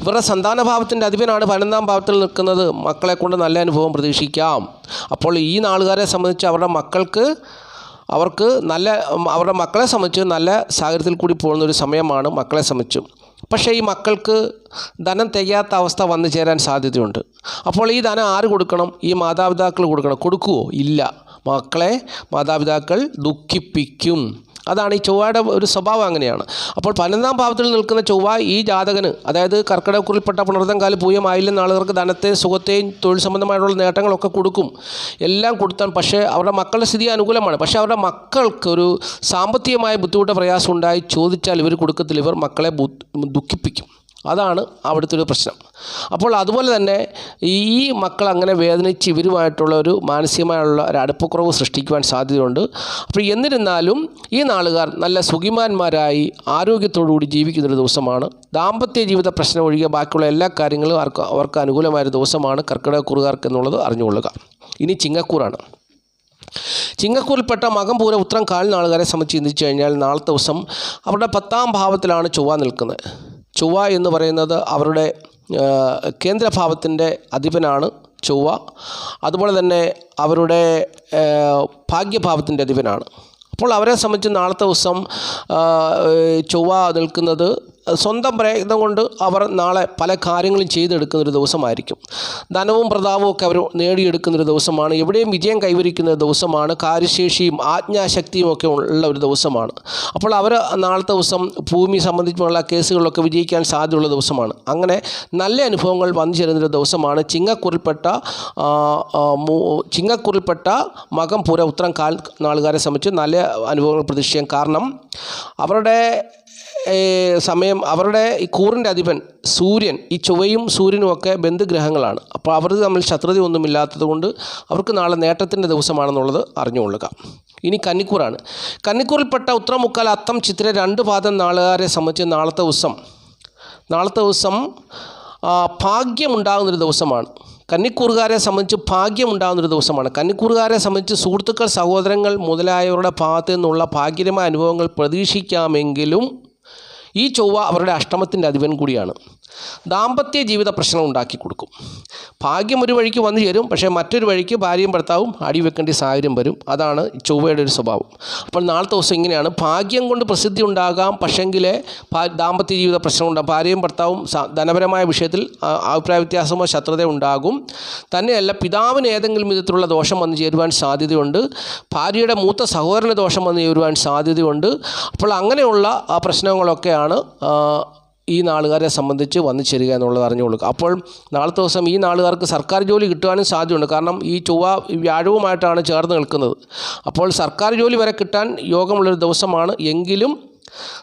Speaker 1: ഇവരുടെ സന്താന ഭാവത്തിന്റെ അധിപനാണ് പതിനൊന്നാം ഭാവത്തിൽ നിൽക്കുന്നത്. മക്കളെ കൊണ്ട് നല്ല അനുഭവം പ്രതീക്ഷിക്കാം. അപ്പോൾ ഈ നാളുകാരെ സംബന്ധിച്ച് അവരുടെ മക്കൾക്ക് അവർക്ക് നല്ല അവരുടെ മക്കളെ സംബന്ധിച്ച് നല്ല സാഹചര്യത്തിൽ കൂടി പോകുന്ന ഒരു സമയമാണ് മക്കളെ സംബന്ധിച്ചും. പക്ഷേ ഈ മക്കൾക്ക് ധനം തികയാത്ത അവസ്ഥ വന്നു ചേരാൻ സാധ്യതയുണ്ട്. അപ്പോൾ ഈ ധനം ആര് കൊടുക്കണം? ഈ മാതാപിതാക്കൾ കൊടുക്കണം. കൊടുക്കുവോ? ഇല്ല. മക്കളെ മാതാപിതാക്കൾ ദുഃഖിപ്പിക്കും. അതാണ് ഈ ചൊവ്വയുടെ ഒരു സ്വഭാവം അങ്ങനെയാണ്. അപ്പോൾ പതിനൊന്നാം ഭാവത്തിൽ നിൽക്കുന്ന ചൊവ്വ ഈ ജാതകന് അതായത് കർക്കിടക്കുറിൽപ്പെട്ട പുണർതം കാൽ പൂയമായില്ലെന്ന ആളുകൾക്ക് ധനത്തെയും സുഖത്തെയും തൊഴിൽ സംബന്ധമായിട്ടുള്ള നേട്ടങ്ങളൊക്കെ കൊടുക്കും. എല്ലാം കൊടുത്താൽ പക്ഷേ അവരുടെ മക്കളുടെ സ്ഥിതി അനുകൂലമാണ്. പക്ഷേ അവരുടെ മക്കൾക്ക് ഒരു സാമ്പത്തികമായ ബുദ്ധിമുട്ട് പ്രയാസം ഉണ്ടായി ചോദിച്ചാൽ ഇവർ കൊടുക്കത്തില്ല. ഇവർ മക്കളെ ദുഃഖിപ്പിക്കും. അതാണ് അവിടുത്തെ ഒരു പ്രശ്നം. അപ്പോൾ അതുപോലെ തന്നെ ഈ മക്കൾ അങ്ങനെ വേദനിച്ച് ഇവരുമായിട്ടുള്ള ഒരു മാനസികമായുള്ള ഒരു അടുപ്പക്കുറവ് സൃഷ്ടിക്കുവാൻ സാധ്യതയുണ്ട്. അപ്പോൾ എന്നിരുന്നാലും ഈ നാളുകാർ നല്ല സുഖിമാന്മാരായി ആരോഗ്യത്തോടുകൂടി ജീവിക്കുന്നൊരു ദിവസമാണ്. ദാമ്പത്യ ജീവിത പ്രശ്നം ഒഴികെ ബാക്കിയുള്ള എല്ലാ കാര്യങ്ങളും അവർക്ക് അവർക്ക് അനുകൂലമായൊരു ദിവസമാണ് കർക്കിടകക്കുറുകാർക്ക് എന്നുള്ളത് അറിഞ്ഞുകൊള്ളുക. ഇനി ചിങ്ങക്കൂറാണ്. ചിങ്ങക്കൂറിൽപ്പെട്ട മകം പൂര ഉത്രം കാൽ നാളുകാരെ സംബന്ധിച്ച് ചിന്തിച്ചു കഴിഞ്ഞാൽ നാളത്തെ ദിവസം അവരുടെ പത്താം ഭാവത്തിലാണ് ചൊവ്വ നിൽക്കുന്നത്. ചൊവ്വ എന്ന് പറയുന്നത് അവരുടെ കേന്ദ്രഭാവത്തിന്റെ അധിപനാണ് ചൊവ്വ. അതുപോലെ തന്നെ അവരുടെ ഭാഗ്യഭാവത്തിന്റെ അധിപനാണ്. അപ്പോൾ അവരെ സംബന്ധിച്ച് നാളത്തെ ദിവസം ചൊവ്വ നിൽക്കുന്നത് സ്വന്തം പ്രയത്നം കൊണ്ട് അവർ നാളെ പല കാര്യങ്ങളും ചെയ്തെടുക്കുന്ന ഒരു ദിവസമായിരിക്കും. ധനവും പ്രതാപവും ഒക്കെ അവർ നേടിയെടുക്കുന്ന ഒരു ദിവസമാണ്. എവിടെയും വിജയം കൈവരിക്കുന്ന ദിവസമാണ്. കാര്യശേഷിയും ആജ്ഞാശക്തിയും ഒക്കെ ഉള്ള ഒരു ദിവസമാണ്. അപ്പോൾ അവർ നാളത്തെ ദിവസം ഭൂമി സംബന്ധിച്ചുള്ള കേസുകളിലൊക്കെ വിജയിക്കാൻ സാധ്യതയുള്ള ദിവസമാണ്. അങ്ങനെ നല്ല അനുഭവങ്ങൾ വന്നു ചേരുന്നൊരു ദിവസമാണ്. ചിങ്ങക്കുറിൽപ്പെട്ട ചിങ്ങക്കുറിൽപ്പെട്ട മകം പൂര ഉത്തരം കാൽ നാളുകാരെ സംബന്ധിച്ച് നല്ല അനുഭവങ്ങൾ പ്രതീക്ഷിക്കാം. കാരണം അവരുടെ സമയം അവരുടെ ഈ കൂറിന്റെ അധിപൻ സൂര്യൻ ഈ ചൊവ്വയും സൂര്യനും ഒക്കെ ബന്ധുഗ്രഹങ്ങളാണ്. അപ്പോൾ അവർ തമ്മിൽ ശത്രുതയൊന്നും ഒന്നുമില്ലാത്തത് കൊണ്ട് അവർക്ക് നാളെ നേട്ടത്തിന്റെ ദിവസമാണെന്നുള്ളത് അറിഞ്ഞുകൊള്ളുക. ഇനി കന്നിക്കൂറാണ്. കന്നിക്കൂറിൽപ്പെട്ട ഉത്തരമുക്കാൽ അത്തം ചിത്ര രണ്ട് പാദം നാളുകാരെ സംബന്ധിച്ച് നാളത്തെ ദിവസം നാളത്തെ ദിവസം ഭാഗ്യമുണ്ടാകുന്നൊരു ദിവസമാണ്. കന്നിക്കൂറുകാരെ സംബന്ധിച്ച് ഭാഗ്യമുണ്ടാകുന്നൊരു ദിവസമാണ്. കന്നിക്കൂറുകാരെ സംബന്ധിച്ച് സുഹൃത്തുക്കൾ സഹോദരങ്ങൾ മുതലായവരുടെ ഭാഗത്തു നിന്നുള്ള ഭാഗ്യമായ അനുഭവങ്ങൾ പ്രതീക്ഷിക്കാമെങ്കിലും ഈ ചൊവ്വ അവരുടെ അഷ്ടമത്തിന്റെ അധിപൻ കൂടിയാണ്. ദാമ്പത്യ ജീവിത പ്രശ്നം ഉണ്ടാക്കി കൊടുക്കും. ഭാഗ്യം ഒരു വഴിക്ക് വന്നു ചേരും പക്ഷേ മറ്റൊരു വഴിക്ക് ഭാര്യയും ഭർത്താവും അടി വെക്കേണ്ട സാഹചര്യം വരും. അതാണ് ചൊവ്വയുടെ ഒരു സ്വഭാവം. അപ്പോൾ നാളത്തെ ദിവസം ഇങ്ങനെയാണ്. ഭാഗ്യം കൊണ്ട് പ്രസിദ്ധി ഉണ്ടാകാം പക്ഷെങ്കിൽ ദാമ്പത്യ ജീവിത പ്രശ്നം ഉണ്ടാകും ഭാര്യയും ഭർത്താവും ധനപരമായ വിഷയത്തിൽ അഭിപ്രായ വ്യത്യാസമോ ശത്രുതയോ ഉണ്ടാകും. തന്നെയല്ല പിതാവിന് ഏതെങ്കിലും വിധത്തിലുള്ള ദോഷം വന്നു ചേരുവാൻ സാധ്യതയുണ്ട്. ഭാര്യയുടെ മൂത്ത സഹോദരന് ദോഷം വന്നു ചേരുവാൻ സാധ്യതയുണ്ട്. അപ്പോൾ അങ്ങനെയുള്ള ആ പ്രശ്നങ്ങളൊക്കെയാണ് ആ, ഈ നാളുകാരെ സംബന്ധിച്ച് വന്നു ചേരുക എന്നുള്ളത് അറിഞ്ഞുകൊള്ളുക അപ്പോൾ നാളത്തെ ദിവസം ഈ നാളുകാർക്ക് സർക്കാർ ജോലി കിട്ടുവാനും സാധ്യതയുണ്ട്. കാരണം ഈ ചൊവ്വ വ്യാഴവുമായിട്ടാണ് ചേർന്ന് നിൽക്കുന്നത്. അപ്പോൾ സർക്കാർ ജോലി വരെ കിട്ടാൻ യോഗമുള്ളൊരു ദിവസമാണ്. എങ്കിലും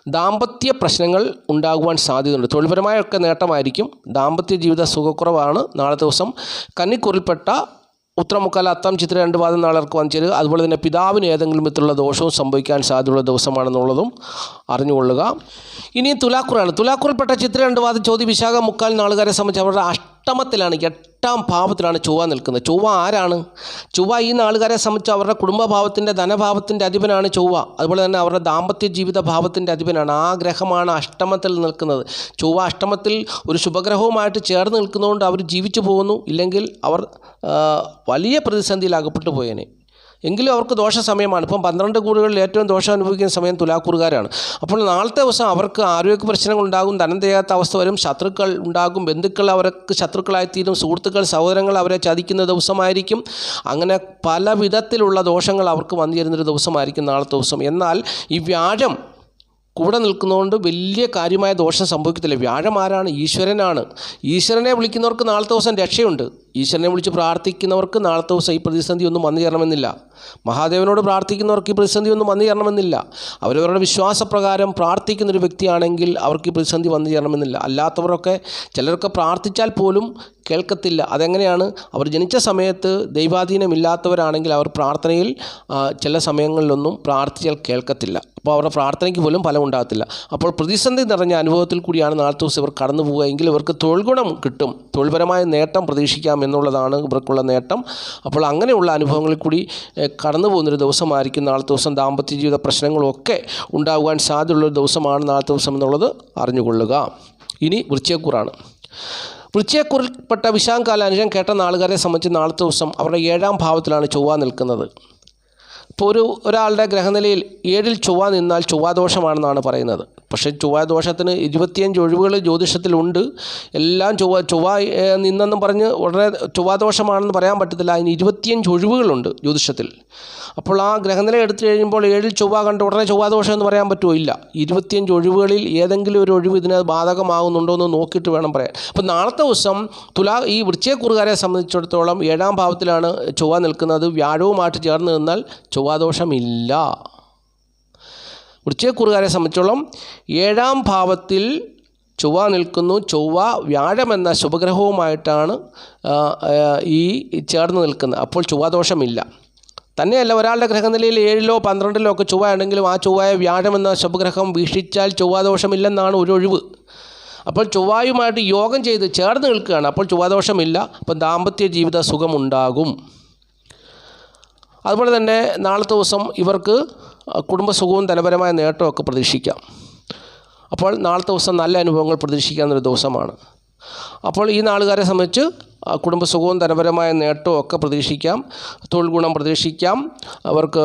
Speaker 1: ദാമ്പത്യ പ്രശ്നങ്ങൾ ഉണ്ടാകുവാൻ സാധ്യതയുണ്ട്. തൊഴിൽപരമായൊക്കെ നേട്ടമായിരിക്കും. ദാമ്പത്യ ജീവിത സുഖക്കുറവാണ് നാളെ ദിവസം. കന്നിക്കുറിൽപ്പെട്ട ഉത്തരമുക്കാൽ അത്തം ചിത്ര രണ്ട് പാദം നാളർക്ക് വന്നു ചേരുക അതുപോലെ തന്നെ പിതാവിന് ഏതെങ്കിലും വിധത്തിലുള്ള ദോഷവും സംഭവിക്കാൻ സാധ്യതയുള്ള ദിവസമാണെന്നുള്ളതും അറിഞ്ഞുകൊള്ളുക. ഇനി തുലാക്കുറാണ് തുലാക്കുറിൽപ്പെട്ട ചിത്ര രണ്ട് പാദം ചോദ്യ വിശാഖ മുക്കാൽ നാളുകാരെ സംബന്ധിച്ച് അവരുടെ അഷ്ടമത്തിലാണ് എട്ടാം ഭാവത്തിലാണ് ചൊവ്വ നിൽക്കുന്നത്. ചൊവ്വ ആരാണ്? ചൊവ്വ ഈ നാളുകാരെ സംബന്ധിച്ച് അവരുടെ കുടുംബഭാവത്തിന്റെ ധനഭാവത്തിന്റെ അധിപനാണ് ചൊവ്വ. അതുപോലെ തന്നെ അവരുടെ ദാമ്പത്യ ജീവിത ഭാവത്തിന്റെ അധിപനാണ്. ആ ഗ്രഹമാണ് അഷ്ടമത്തിൽ നിൽക്കുന്നത്. ചൊവ്വ അഷ്ടമത്തിൽ ഒരു ശുഭഗ്രഹവുമായിട്ട് ചേർന്ന് നിൽക്കുന്നതുകൊണ്ട് അവർ ജീവിച്ചു പോകുന്നു. ഇല്ലെങ്കിൽ അവർ വലിയ പ്രതിസന്ധിയിൽ അകപ്പെട്ടു പോയേനെ. എങ്കിലും അവർക്ക് ദോഷ സമയമാണ് ഇപ്പം പന്ത്രണ്ട് കൂടുകളിൽ ഏറ്റവും ദോഷം അനുഭവിക്കുന്ന സമയം തുലാക്കൂറുകാരാണ്. അപ്പോൾ നാളത്തെ ദിവസം അവർക്ക് ആരോഗ്യ പ്രശ്നങ്ങൾ ഉണ്ടാകും ധനം തികയാത്ത അവസ്ഥ വരും ശത്രുക്കൾ ഉണ്ടാകും ബന്ധുക്കൾ അവർക്ക് ശത്രുക്കളായിത്തീരും സുഹൃത്തുക്കൾ സഹോദരങ്ങൾ അവരെ ചതിക്കുന്ന ദിവസമായിരിക്കും. അങ്ങനെ പല വിധത്തിലുള്ള ദോഷങ്ങൾ അവർക്ക് വന്നു ചേരുന്നൊരു ദിവസമായിരിക്കും നാളത്തെ ദിവസം. എന്നാൽ ഈ വ്യാഴം കൂടെ നിൽക്കുന്നതുകൊണ്ട് വലിയ കാര്യമായ ദോഷം സംഭവിക്കത്തില്ല. വ്യാഴം ആരാണ്? ഈശ്വരനാണ്. ഈശ്വരനെ വിളിക്കുന്നവർക്ക് നാളത്തെ ദിവസം രക്ഷയുണ്ട്. ഈശ്വരനെ വിളിച്ച് പ്രാർത്ഥിക്കുന്നവർക്ക് നാളത്തെ ദിവസം ഈ പ്രതിസന്ധി ഒന്നും വന്നു ചേരണമെന്നില്ല. മഹാദേവനോട് പ്രാർത്ഥിക്കുന്നവർക്ക് ഈ പ്രതിസന്ധി ഒന്നും വന്നു ചേരണമെന്നില്ല. അവരവരുടെ വിശ്വാസപ്രകാരം പ്രാർത്ഥിക്കുന്ന ഒരു വ്യക്തിയാണെങ്കിൽ അവർക്ക് ഈ പ്രതിസന്ധി വന്നു ചേരണമെന്നില്ല. അല്ലാത്തവരൊക്കെ ചിലരൊക്കെ പ്രാർത്ഥിച്ചാൽ പോലും കേൾക്കത്തില്ല. അതെങ്ങനെയാണ്? അവർ ജനിച്ച സമയത്ത് ദൈവാധീനമില്ലാത്തവരാണെങ്കിൽ അവർ പ്രാർത്ഥനയിൽ ചില സമയങ്ങളിലൊന്നും പ്രാർത്ഥിച്ചാൽ കേൾക്കത്തില്ല. അപ്പോൾ അവരുടെ പ്രാർത്ഥനയ്ക്ക് പോലും ഫലം ഉണ്ടാകത്തില്ല. അപ്പോൾ പ്രതിസന്ധി നിറഞ്ഞ അനുഭവത്തിൽ കൂടിയാണ് നാളത്തെ ദിവസം ഇവർ കടന്നു പോവുക എങ്കിൽ ഇവർക്ക് തൊഴിൽ ഗുണം കിട്ടും. തൊഴിൽപരമായ നേട്ടം പ്രതീക്ഷിക്കാം എന്നുള്ളതാണ് ഇവർക്കുള്ള നേട്ടം. അപ്പോൾ അങ്ങനെയുള്ള അനുഭവങ്ങളിൽ കൂടി കടന്നു പോകുന്നൊരു ദിവസമായിരിക്കും നാളത്തെ ദിവസം. ദാമ്പത്യ ജീവിത പ്രശ്നങ്ങളൊക്കെ ഉണ്ടാകുവാൻ സാധ്യതയുള്ളൊരു ദിവസമാണ് നാളത്തെ ദിവസം എന്നുള്ളത് അറിഞ്ഞുകൊള്ളുക. ഇനി വൃശ്ചയക്കൂറാണ് വൃശ്ചയക്കൂറിൽപ്പെട്ട വിശാഖകാല അനുജം കേട്ട നാളുകാരെ സംബന്ധിച്ച് നാളത്തെ ദിവസം അവരുടെ ഏഴാം ഭാവത്തിലാണ് ചൊവ്വ നിൽക്കുന്നത്. ഇപ്പോൾ ഒരു ഒരാളുടെ ഗ്രഹനിലയിൽ ഏഴിൽ ചൊവ്വ നിന്നാൽ ചൊവ്വാദോഷമാണെന്നാണ് പറയുന്നത്. പക്ഷേ ചൊവ്വാദോഷത്തിന് ഇരുപത്തിയഞ്ച് ഒഴിവുകൾ ജ്യോതിഷത്തിലുണ്ട്. എല്ലാം ചൊവ്വ ചൊവ്വ നിന്നെന്നും പറഞ്ഞ് ഉടനെ ചൊവ്വാദോഷമാണെന്ന് പറയാൻ പറ്റത്തില്ല. അതിന് ഇരുപത്തിയഞ്ച് ഒഴിവുകളുണ്ട് ജ്യോതിഷത്തിൽ. അപ്പോൾ ആ ഗ്രഹനില എടുത്തു കഴിയുമ്പോൾ ഏഴിൽ ചൊവ്വ കണ്ട് ഉടനെ ചൊവ്വാദോഷം എന്ന് പറയാൻ പറ്റുമോ? ഇല്ല. ഇരുപത്തിയഞ്ച് ഒഴിവുകളിൽ ഏതെങ്കിലും ഒരു ഒഴിവ് ഇതിന് ബാധകമാകുന്നുണ്ടോ എന്ന് നോക്കിയിട്ട് വേണം പറയാൻ. അപ്പോൾ നാളത്തെ ദിവസം തുലാ ഈ വൃശ്ചയക്കുറുകാരെ സംബന്ധിച്ചിടത്തോളം ഏഴാം ഭാവത്തിലാണ് ചൊവ്വ നിൽക്കുന്നത്. വ്യാഴവുമായിട്ട് ചേർന്ന് നിന്നാൽ ചൊവ്വാദോഷമില്ല. വൃശ്ചയക്കുറുകാരെ സംബന്ധിച്ചോളം ഏഴാം ഭാവത്തിൽ ചൊവ്വ നിൽക്കുന്നു. ചൊവ്വ വ്യാഴമെന്ന ശുഭഗ്രഹവുമായിട്ടാണ് ഈ ചേർന്ന് നിൽക്കുന്നത്. അപ്പോൾ ചൊവ്വാദോഷമില്ല തന്നെയല്ല ഒരാളുടെ ഗ്രഹനിലയിൽ ഏഴിലോ പന്ത്രണ്ടിലോ ഒക്കെ ചൊവ്വ ഉണ്ടെങ്കിലും ആ ചൊവ്വയെ വ്യാഴമെന്ന ശുഭഗ്രഹം വീക്ഷിച്ചാൽ ചൊവ്വാദോഷമില്ലെന്നാണ് ഒരു ഒഴിവ്. അപ്പോൾ ചൊവ്വായുമായിട്ട് യോഗം ചെയ്ത് ചേർന്ന് നിൽക്കുകയാണ്. അപ്പോൾ ചൊവ്വാദോഷമില്ല അപ്പോൾ ദാമ്പത്യ ജീവിത സുഖമുണ്ടാകും. അതുപോലെ തന്നെ നാളത്തെ ദിവസം ഇവർക്ക് കുടുംബസുഖവും ധനപരമായ നേട്ടമൊക്കെ പ്രതീക്ഷിക്കാം. അപ്പോൾ നാളത്തെ ദിവസം നല്ല അനുഭവങ്ങൾ പ്രതീക്ഷിക്കാവുന്നൊരു ദിവസമാണ്. അപ്പോൾ ഈ നാളുകാരെ സംബന്ധിച്ച് കുടുംബസുഖവും ധനപരമായ നേട്ടവും ഒക്കെ പ്രതീക്ഷിക്കാം. തൊഴിൽ ഗുണം പ്രതീക്ഷിക്കാം. അവർക്ക്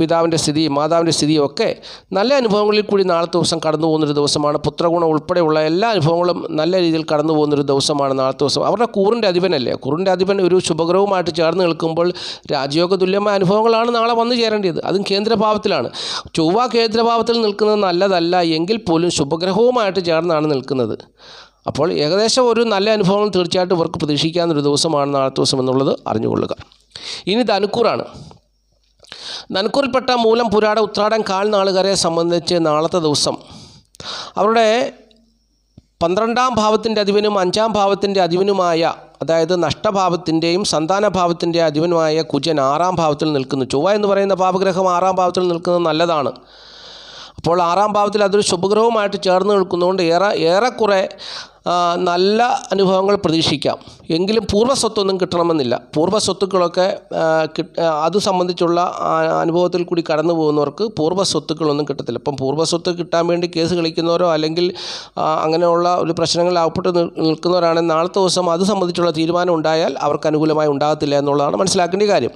Speaker 1: പിതാവിന്റെ സ്ഥിതി മാതാവിന്റെ സ്ഥിതിയും ഒക്കെ നല്ല അനുഭവങ്ങളിൽ കൂടി നാളത്തെ ദിവസം കടന്നു പോകുന്നൊരു ദിവസമാണ്. പുത്രഗുണം ഉൾപ്പെടെയുള്ള എല്ലാ അനുഭവങ്ങളും നല്ല രീതിയിൽ കടന്നു പോകുന്നൊരു ദിവസമാണ് നാളത്തെ ദിവസം. അവരുടെ കൂറിന്റെ അധിപനല്ലേ? കൂറിന്റെ അധിപൻ ഒരു ശുഭഗ്രഹവുമായിട്ട് ചേർന്ന് നിൽക്കുമ്പോൾ രാജയോഗ തുല്യമായ അനുഭവങ്ങളാണ് നാളെ വന്നു ചേരേണ്ടത്. അതും കേന്ദ്രഭാവത്തിലാണ്. ചൊവ്വ കേന്ദ്രഭാവത്തിൽ നിൽക്കുന്നത് നല്ലതല്ല. എങ്കിൽ പോലും ശുഭഗ്രഹവുമായിട്ട് ചേർന്നാണ് നിൽക്കുന്നത്. അപ്പോൾ ഏകദേശം ഒരു നല്ല അനുഭവം തീർച്ചയായിട്ടും ഇവർക്ക് പ്രതീക്ഷിക്കാവുന്ന ഒരു ദിവസമാണ് നാളത്തെ ദിവസം എന്നുള്ളത് അറിഞ്ഞുകൊള്ളുക. ഇനി ധനുക്കൂറാണ്. ധനുക്കൂറിൽപ്പെട്ട മൂലം പുരാട ഉത്രാടം കാൽ നാളുകാരെ സംബന്ധിച്ച് നാളത്തെ ദിവസം. അവരുടെ പന്ത്രണ്ടാം ഭാവത്തിന്റെ അധിപനും അഞ്ചാം ഭാവത്തിന്റെ അധിപനുമായ അതായത് നഷ്ടഭാവത്തിന്റെയും സന്താനഭാവത്തിന്റെ അധിപനുമായ കുജൻ ആറാം ഭാവത്തിൽ നിൽക്കുന്നു. ചൊവ്വ എന്ന് പറയുന്ന പാപഗ്രഹം ആറാം ഭാവത്തിൽ നിൽക്കുന്നത് നല്ലതാണ്. അപ്പോൾ ആറാം ഭാവത്തിൽ അതൊരു ശുഭഗ്രഹവുമായിട്ട് ചേർന്ന് നിൽക്കുന്നതുകൊണ്ട് ഏറെ ഏറെക്കുറെ നല്ല അനുഭവങ്ങൾ പ്രതീക്ഷിക്കാം. എങ്കിലും പൂർവ സ്വത്തൊന്നും കിട്ടണമെന്നില്ല. പൂർവ സ്വത്തുക്കളൊക്കെ ആ, കിട്ട ആ, അത് സംബന്ധിച്ചുള്ള അനുഭവത്തിൽ കൂടി കടന്നു പോകുന്നവർക്ക് പൂർവ സ്വത്തുക്കളൊന്നും കിട്ടത്തില്ല. ഇപ്പം പൂർവ സ്വത്ത് കിട്ടാൻ വേണ്ടി കേസ് കളിക്കുന്നവരോ അല്ലെങ്കിൽ അങ്ങനെയുള്ള ഒരു പ്രശ്നങ്ങളിൽ അകപ്പെട്ട് നിൽ- നിൽക്കുന്നവരാണെങ്കിൽ നാളത്തെ ദിവസം അത് സംബന്ധിച്ചുള്ള തീരുമാനം ഉണ്ടായാൽ അവർക്ക് അനുകൂലമായി ഉണ്ടാകത്തില്ല എന്നുള്ളതാണ് മനസ്സിലാക്കേണ്ട കാര്യം.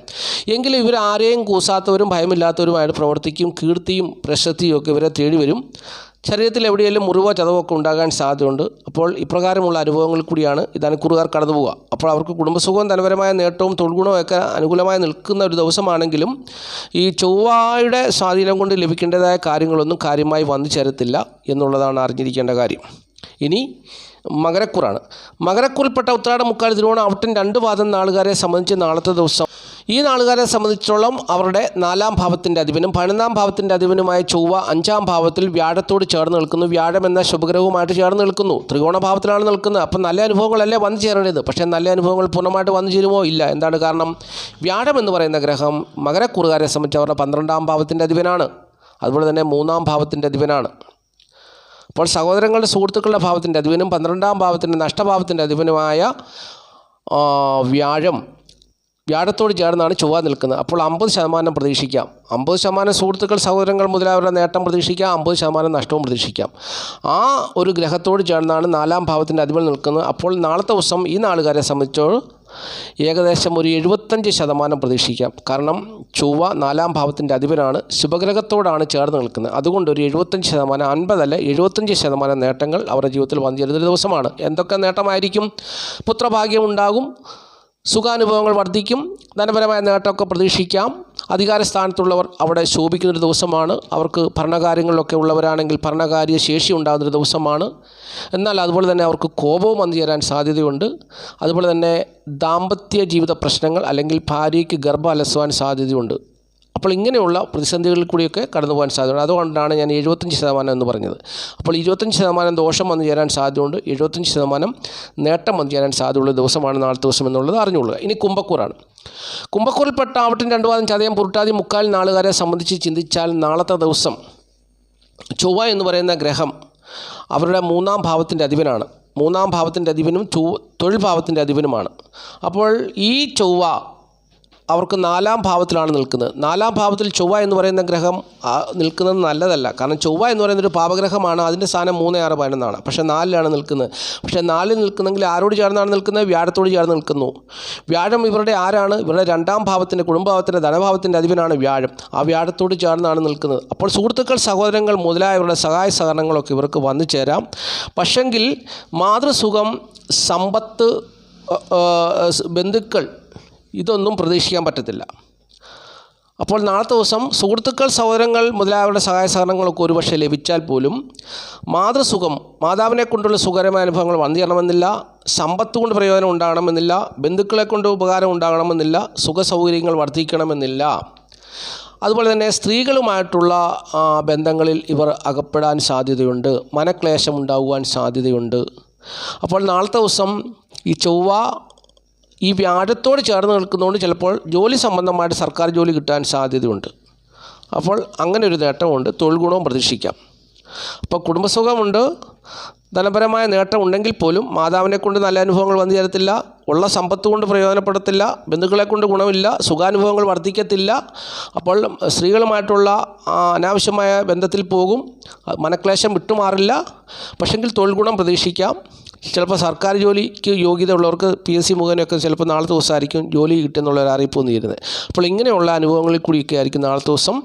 Speaker 1: എങ്കിലും ഇവരാരെയും കൂസാത്തവരും ഭയമില്ലാത്തവരുമായിട്ട് പ്രവർത്തിക്കും കീർത്തിയും പ്രശസ്തിയും ഒക്കെ ഇവരെ തേടി വരും ശരീരത്തിൽ എവിടെയെങ്കിലും മുറിവോ ചതവോ ഒക്കെ ഉണ്ടാകാൻ സാധ്യതയുണ്ട്. അപ്പോൾ ഇപ്രകാരമുള്ള അനുഭവങ്ങളിൽ കൂടിയാണ് ഇത് അനുക്കുറുകാർ കടന്നു പോവുക. അപ്പോൾ അവർക്ക് കുടുംബസുഖവും ധനപരമായ നേട്ടവും തൊഴിൽഗുണവും ഒക്കെ അനുകൂലമായി നിൽക്കുന്ന ഒരു ദിവസമാണെങ്കിലും ഈ ചൊവ്വായുടെ സ്വാധീനം കൊണ്ട് ലഭിക്കേണ്ടതായ കാര്യങ്ങളൊന്നും കാര്യമായി വന്നു ചേരത്തില്ല എന്നുള്ളതാണ് അറിഞ്ഞിരിക്കേണ്ട കാര്യം. ഇനി മകരക്കുറാണ്. മകരക്കുറിൽപ്പെട്ട ഉത്രാട മുക്കാൽ തിരുവോണം അവിട്ടൻ രണ്ട് വാദം നാളുകാരെ സംബന്ധിച്ച് നാളത്തെ ദിവസം ഈ നാളുകാരെ സംബന്ധിച്ചിടത്തോളം അവരുടെ നാലാം ഭാവത്തിന്റെ അധിപനും പതിനൊന്നാം ഭാവത്തിന്റെ അധിപനുമായ ചൊവ്വ അഞ്ചാം ഭാവത്തിൽ വ്യാഴത്തോട് ചേർന്ന് നിൽക്കുന്നു. വ്യാഴം എന്ന ശുഭഗ്രഹവുമായിട്ട് ചേർന്ന് നിൽക്കുന്നു. ത്രികോണ ഭാവത്തിലാണ് നിൽക്കുന്നത്. അപ്പം നല്ല അനുഭവങ്ങളല്ലേ വന്നു ചേരേണ്ടത്? പക്ഷേ നല്ല അനുഭവങ്ങൾ പൂർണമായിട്ട് വന്നു ചേരുമോ? ഇല്ല. എന്താണ് കാരണം? വ്യാഴം എന്ന് പറയുന്ന ഗ്രഹം മകരക്കുറുകാരെ സംബന്ധിച്ച് അവരുടെ പന്ത്രണ്ടാം ഭാവത്തിന്റെ അധിപനാണ്. അതുപോലെ തന്നെ മൂന്നാം ഭാവത്തിന്റെ അധിപനാണ്. അപ്പോൾ സഹോദരങ്ങളുടെ സുഹൃത്തുക്കളുടെ ഭാവത്തിന്റെ അധിപനും പന്ത്രണ്ടാം ഭാവത്തിന്റെ നഷ്ടഭാവത്തിന്റെ അധിപനുമായ വ്യാഴം വ്യാഴത്തോട് ചേർന്നാണ് ചൊവ്വ നിൽക്കുന്നത്. അപ്പോൾ അമ്പത് ശതമാനം പ്രതീക്ഷിക്കാം. അമ്പത് ശതമാനം സുഹൃത്തുക്കൾ സഹോദരങ്ങൾ മുതലായവരുടെ നേട്ടം പ്രതീക്ഷിക്കാം. അമ്പത് ശതമാനം നഷ്ടവും പ്രതീക്ഷിക്കാം. ആ ഒരു ഗ്രഹത്തോട് ചേർന്നാണ് നാലാം ഭാവത്തിന്റെ അധിപൻ നിൽക്കുന്നത്. അപ്പോൾ നാളത്തെ ദിവസം ഈ നാളുകാരെ സംബന്ധിച്ചോ ഏകദേശം ഒരു എഴുപത്തഞ്ച് ശതമാനം പ്രതീക്ഷിക്കാം. കാരണം ചൊവ്വ നാലാം ഭാവത്തിന്റെ അധിപനാണ് ശുഭഗ്രഹത്തോടാണ് ചേർന്ന് നിൽക്കുന്നത്. അതുകൊണ്ട് ഒരു എഴുപത്തഞ്ച് ശതമാനം അൻപതല്ല എഴുപത്തഞ്ച് ശതമാനം നേട്ടങ്ങൾ അവരുടെ ജീവിതത്തിൽ വന്നു ചേരുന്നൊരു ദിവസമാണ്. എന്തൊക്കെ നേട്ടമായിരിക്കും? പുത്രഭാഗ്യം ഉണ്ടാകും. സുഖാനുഭവങ്ങൾ വർദ്ധിക്കും. ധനപരമായ നേട്ടമൊക്കെ പ്രതീക്ഷിക്കാം. അധികാരസ്ഥാനത്തുള്ളവർ അവിടെ ശോഭിക്കുന്നൊരു ദിവസമാണ്. അവർക്ക് ഭരണകാര്യങ്ങളിലൊക്കെ ഉള്ളവരാണെങ്കിൽ ഭരണകാര്യ ശേഷി ഉണ്ടാകുന്നൊരു ദിവസമാണ്. എന്നാൽ അതുപോലെ തന്നെ അവർക്ക് കോപവും വന്നു ചേരാൻ സാധ്യതയുണ്ട്. അതുപോലെ തന്നെ ദാമ്പത്യ ജീവിത പ്രശ്നങ്ങൾ അല്ലെങ്കിൽ ഭാര്യയ്ക്ക് ഗർഭം അലസുവാൻ സാധ്യതയുണ്ട്. അപ്പോൾ ഇങ്ങനെയുള്ള പ്രതിസന്ധികളിൽ കൂടിയൊക്കെ കടന്നു പോകാൻ സാധ്യതയുണ്ട്. അതുകൊണ്ടാണ് ഞാൻ എഴുപത്തഞ്ച് ശതമാനം എന്ന് പറഞ്ഞത്. അപ്പോൾ ഇരുപത്തഞ്ച് ശതമാനം ദോഷം വന്നു ചേരാൻ സാധ്യതയുണ്ട്. എഴുപത്തഞ്ച് ശതമാനം നേട്ടം വന്നു ചേരാൻ സാധ്യതയുള്ള ദിവസമാണ് നാളത്തെ ദിവസം എന്നുള്ളത് അറിഞ്ഞുകൊള്ളുക. ഇനി കുംഭക്കൂറാണ്. കുംഭക്കൂറിൽപ്പെട്ട ആവട്ടിന്റെ രണ്ടു വാദം ചതയം പുരുട്ടാതി മുക്കാൽ നാളുകാരെ സംബന്ധിച്ച് ചിന്തിച്ചാൽ നാളത്തെ ദിവസം ചൊവ്വ എന്ന് പറയുന്ന ഗ്രഹം അവരുടെ മൂന്നാം ഭാവത്തിന്റെ അധിപനാണ്. മൂന്നാം ഭാവത്തിന്റെ അധിപനും തൊഴിൽ ഭാവത്തിന്റെ അധിപനുമാണ്. അപ്പോൾ ഈ ചൊവ്വ അവർക്ക് നാലാം ഭാവത്തിലാണ് നിൽക്കുന്നത്. നാലാം ഭാവത്തിൽ ചൊവ്വ എന്ന് പറയുന്ന ഗ്രഹം നിൽക്കുന്നത് നല്ലതല്ല. കാരണം ചൊവ്വ എന്ന് പറയുന്ന ഒരു പാപഗ്രഹമാണ് അതിന്റെ സ്ഥാനം മൂന്ന് ആറ് പതിനൊന്നാണ്. പക്ഷേ നാലിലാണ് നിൽക്കുന്നത്. പക്ഷേ നാലിൽ നിൽക്കുന്നെങ്കിൽ ആരോട് ചേർന്നാണ് നിൽക്കുന്നത്? വ്യാഴത്തോട് ചേർന്ന് നിൽക്കുന്നു. വ്യാഴം ഇവരുടെ ആരാണ്? ഇവരുടെ രണ്ടാം ഭാവത്തിന്റെ കുടുംബഭാവത്തിന്റെ ധനഭാവത്തിന്റെ അധിപനാണ് വ്യാഴം. ആ വ്യാഴത്തോട് ചേർന്നാണ് നിൽക്കുന്നത്. അപ്പോൾ സുഹൃത്തുക്കൾ സഹോദരങ്ങൾ മുതലായവരുടെ സഹായ സഹകരണങ്ങളൊക്കെ ഇവർക്ക് വന്നു ചേരാം. പക്ഷെങ്കിൽ മാതൃസുഖം സമ്പത്ത് ബന്ധുക്കൾ ഇതൊന്നും പ്രതീക്ഷിക്കാൻ പറ്റത്തില്ല. അപ്പോൾ നാളത്തെ ദിവസം സുഹൃത്തുക്കൾ സഹോദരങ്ങൾ മുതലായവരുടെ സഹായ സഹകരണങ്ങളൊക്കെ ഒരുപക്ഷെ ലഭിച്ചാൽ പോലും മാതൃസുഖം മാതാവിനെ കൊണ്ടുള്ള സുഖകരമായ അനുഭവങ്ങൾ വന്നു ചേരണമെന്നില്ല സമ്പത്ത് കൊണ്ട് പ്രയോജനം ഉണ്ടാകണമെന്നില്ല ബന്ധുക്കളെ കൊണ്ട് ഉപകാരം ഉണ്ടാകണമെന്നില്ല സുഖ സൗകര്യങ്ങൾ വർദ്ധിക്കണമെന്നില്ല. അതുപോലെ തന്നെ സ്ത്രീകളുമായിട്ടുള്ള ബന്ധങ്ങളിൽ ഇവർ അകപ്പെടാൻ സാധ്യതയുണ്ട് മനക്ലേശം ഉണ്ടാകുവാൻ സാധ്യതയുണ്ട്. അപ്പോൾ നാളത്തെ ദിവസം ഈ ചൊവ്വ ഈ വ്യാഴത്തോട് ചേർന്ന് നിൽക്കുന്നതുകൊണ്ട് ചിലപ്പോൾ ജോലി സംബന്ധമായിട്ട് സർക്കാർ ജോലി കിട്ടാൻ സാധ്യതയുണ്ട്. അപ്പോൾ അങ്ങനെ ഒരു നേട്ടമുണ്ട്. തൊഴിൽ ഗുണവും പ്രതീക്ഷിക്കാം. അപ്പോൾ കുടുംബസുഖമുണ്ട്. ധനപരമായ നേട്ടം ഉണ്ടെങ്കിൽ പോലും മാതാവിനെ കൊണ്ട് നല്ല അനുഭവങ്ങൾ വന്നു ചേരത്തില്ല. ഉള്ള സമ്പത്ത് കൊണ്ട് പ്രയോജനപ്പെടത്തില്ല ബന്ധുക്കളെ കൊണ്ട് ഗുണമില്ല സുഖാനുഭവങ്ങൾ വർദ്ധിക്കത്തില്ല അപ്പോൾ സ്ത്രീകളുമായിട്ടുള്ള അനാവശ്യമായ ബന്ധത്തിൽ പോകും മനക്ലേശം വിട്ടുമാറില്ല. പക്ഷെങ്കിൽ തൊഴിൽ ഗുണം പ്രതീക്ഷിക്കാം. ചിലപ്പോൾ സർക്കാർ ജോലിക്ക് യോഗ്യത ഉള്ളവർക്ക് പി എസ് സി മുഖേനയൊക്കെ ചിലപ്പോൾ നാളത്തെ ദിവസമായിരിക്കും ജോലി കിട്ടുന്നുള്ള ഒരു അറിയിപ്പ് വന്നിരുന്നത്. അപ്പോൾ ഇങ്ങനെയുള്ള അനുഭവങ്ങളിൽ കൂടിയൊക്കെ ആയിരിക്കും നാളത്തെ ദിവസം.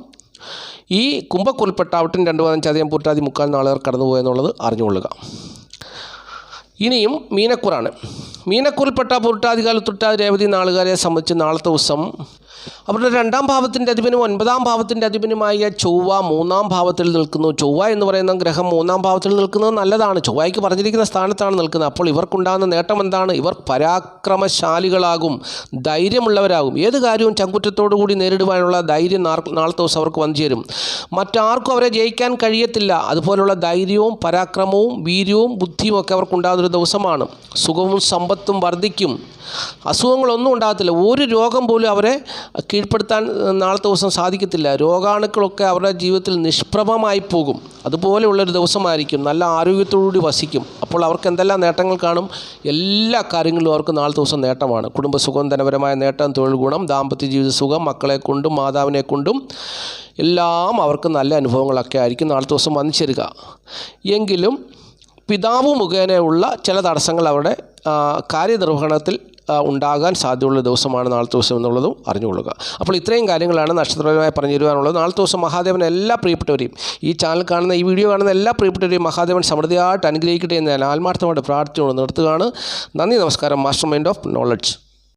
Speaker 1: ഈ കുംഭക്കുറിൽപ്പെട്ട ഔട്ടിൻ രണ്ട് പതിനഞ്ച് പൂട്ടാതി മുക്കാൽ നാളുകാർ കടന്നുപോയെന്നുള്ളത് അറിഞ്ഞുകൊള്ളുക. ഇനിയും മീനക്കുറാണ്. മീനക്കുറിൽപ്പെട്ട പുരുട്ടാതികാല തൊട്ടാതി രേവതി നാളുകാരെ സംബന്ധിച്ച് നാളത്തെ ദിവസം അവരുടെ രണ്ടാം ഭാവത്തിന്റെ അധിപനും ഒൻപതാം ഭാവത്തിന്റെ അധിപനുമായ ചൊവ്വ മൂന്നാം ഭാവത്തിൽ നിൽക്കുന്നു. ചൊവ്വ എന്ന് പറയുന്ന ഗ്രഹം മൂന്നാം ഭാവത്തിൽ നിൽക്കുന്നത് നല്ലതാണ്. ചൊവ്വയ്ക്ക് പറഞ്ഞിരിക്കുന്ന സ്ഥാനത്താണ് നിൽക്കുന്നത്. അപ്പോൾ ഇവർക്കുണ്ടാകുന്ന നേട്ടം എന്താണ്? ഇവർ പരാക്രമശാലികളാകും ധൈര്യമുള്ളവരാകും. ഏത് കാര്യവും ചങ്കുറ്റത്തോടു കൂടി നേരിടുവാനുള്ള ധൈര്യം നാളത്തെ ദിവസം അവർക്ക് വന്നു ചേരും. മറ്റാർക്കും അവരെ ജയിക്കാൻ കഴിയത്തില്ല. അതുപോലുള്ള ധൈര്യവും പരാക്രമവും വീര്യവും ബുദ്ധിയും ഒക്കെ അവർക്കുണ്ടാകുന്നൊരു ദിവസമാണ്. സുഖവും സമ്പത്തും വർദ്ധിക്കും. അസുഖങ്ങളൊന്നും ഉണ്ടാകത്തില്ല. ഒരു രോഗം പോലും അവരെ കീഴ്പ്പെടുത്താൻ നാളത്തെ ദിവസം സാധിക്കത്തില്ല. രോഗാണുക്കളൊക്കെ അവരുടെ ജീവിതത്തിൽ നിഷ്പ്രഭമായി പോകും. അതുപോലെയുള്ളൊരു ദിവസമായിരിക്കും. നല്ല ആരോഗ്യത്തോടുകൂടി വസിക്കും. അപ്പോൾ അവർക്ക് എന്തെല്ലാം നേട്ടങ്ങൾ കാണും? എല്ലാ കാര്യങ്ങളിലും അവർക്ക് നാളത്തെ ദിവസം നേട്ടമാണ്. കുടുംബസുഖം ധനപരമായ നേട്ടം തൊഴിൽ ഗുണം ദാമ്പത്യ ജീവിത സുഖം മക്കളെ കൊണ്ടും മാതാവിനെ കൊണ്ടും എല്ലാം അവർക്ക് നല്ല അനുഭവങ്ങളൊക്കെ ആയിരിക്കും നാളത്തെ ദിവസം വന്നു ചേരുക. എങ്കിലും പിതാവ് മുഖേനയുള്ള ചില തടസ്സങ്ങൾ അവരുടെ കാര്യനിർവഹണത്തിൽ ഉണ്ടാകാൻ സാധ്യതയുള്ള ദിവസമാണ് നാളത്തെ ദിവസം എന്നുള്ളതും അറിഞ്ഞുകൊള്ളുക. അപ്പോൾ ഇത്രയും കാര്യങ്ങളാണ് നക്ഷത്രപരമായി പറഞ്ഞു തരുവാനുള്ളത് നാളത്തെ ദിവസം മഹാദേവൻ എല്ലാ പ്രിയപ്പെട്ടവരെയും ഈ ചാനൽ കാണുന്ന ഈ വീഡിയോ കാണുന്ന എല്ലാ പ്രിയപ്പെട്ടവരെയും മഹാദേവൻ സമൃദ്ധിയായിട്ട് അനുഗ്രഹിക്കട്ടെ എന്ന് ഞാൻ ആത്മാർത്ഥമായിട്ട് പ്രാർത്ഥിച്ചുകൊണ്ട് നിർത്തുകയാണ്. നന്ദി നമസ്കാരം. Master mind of knowledge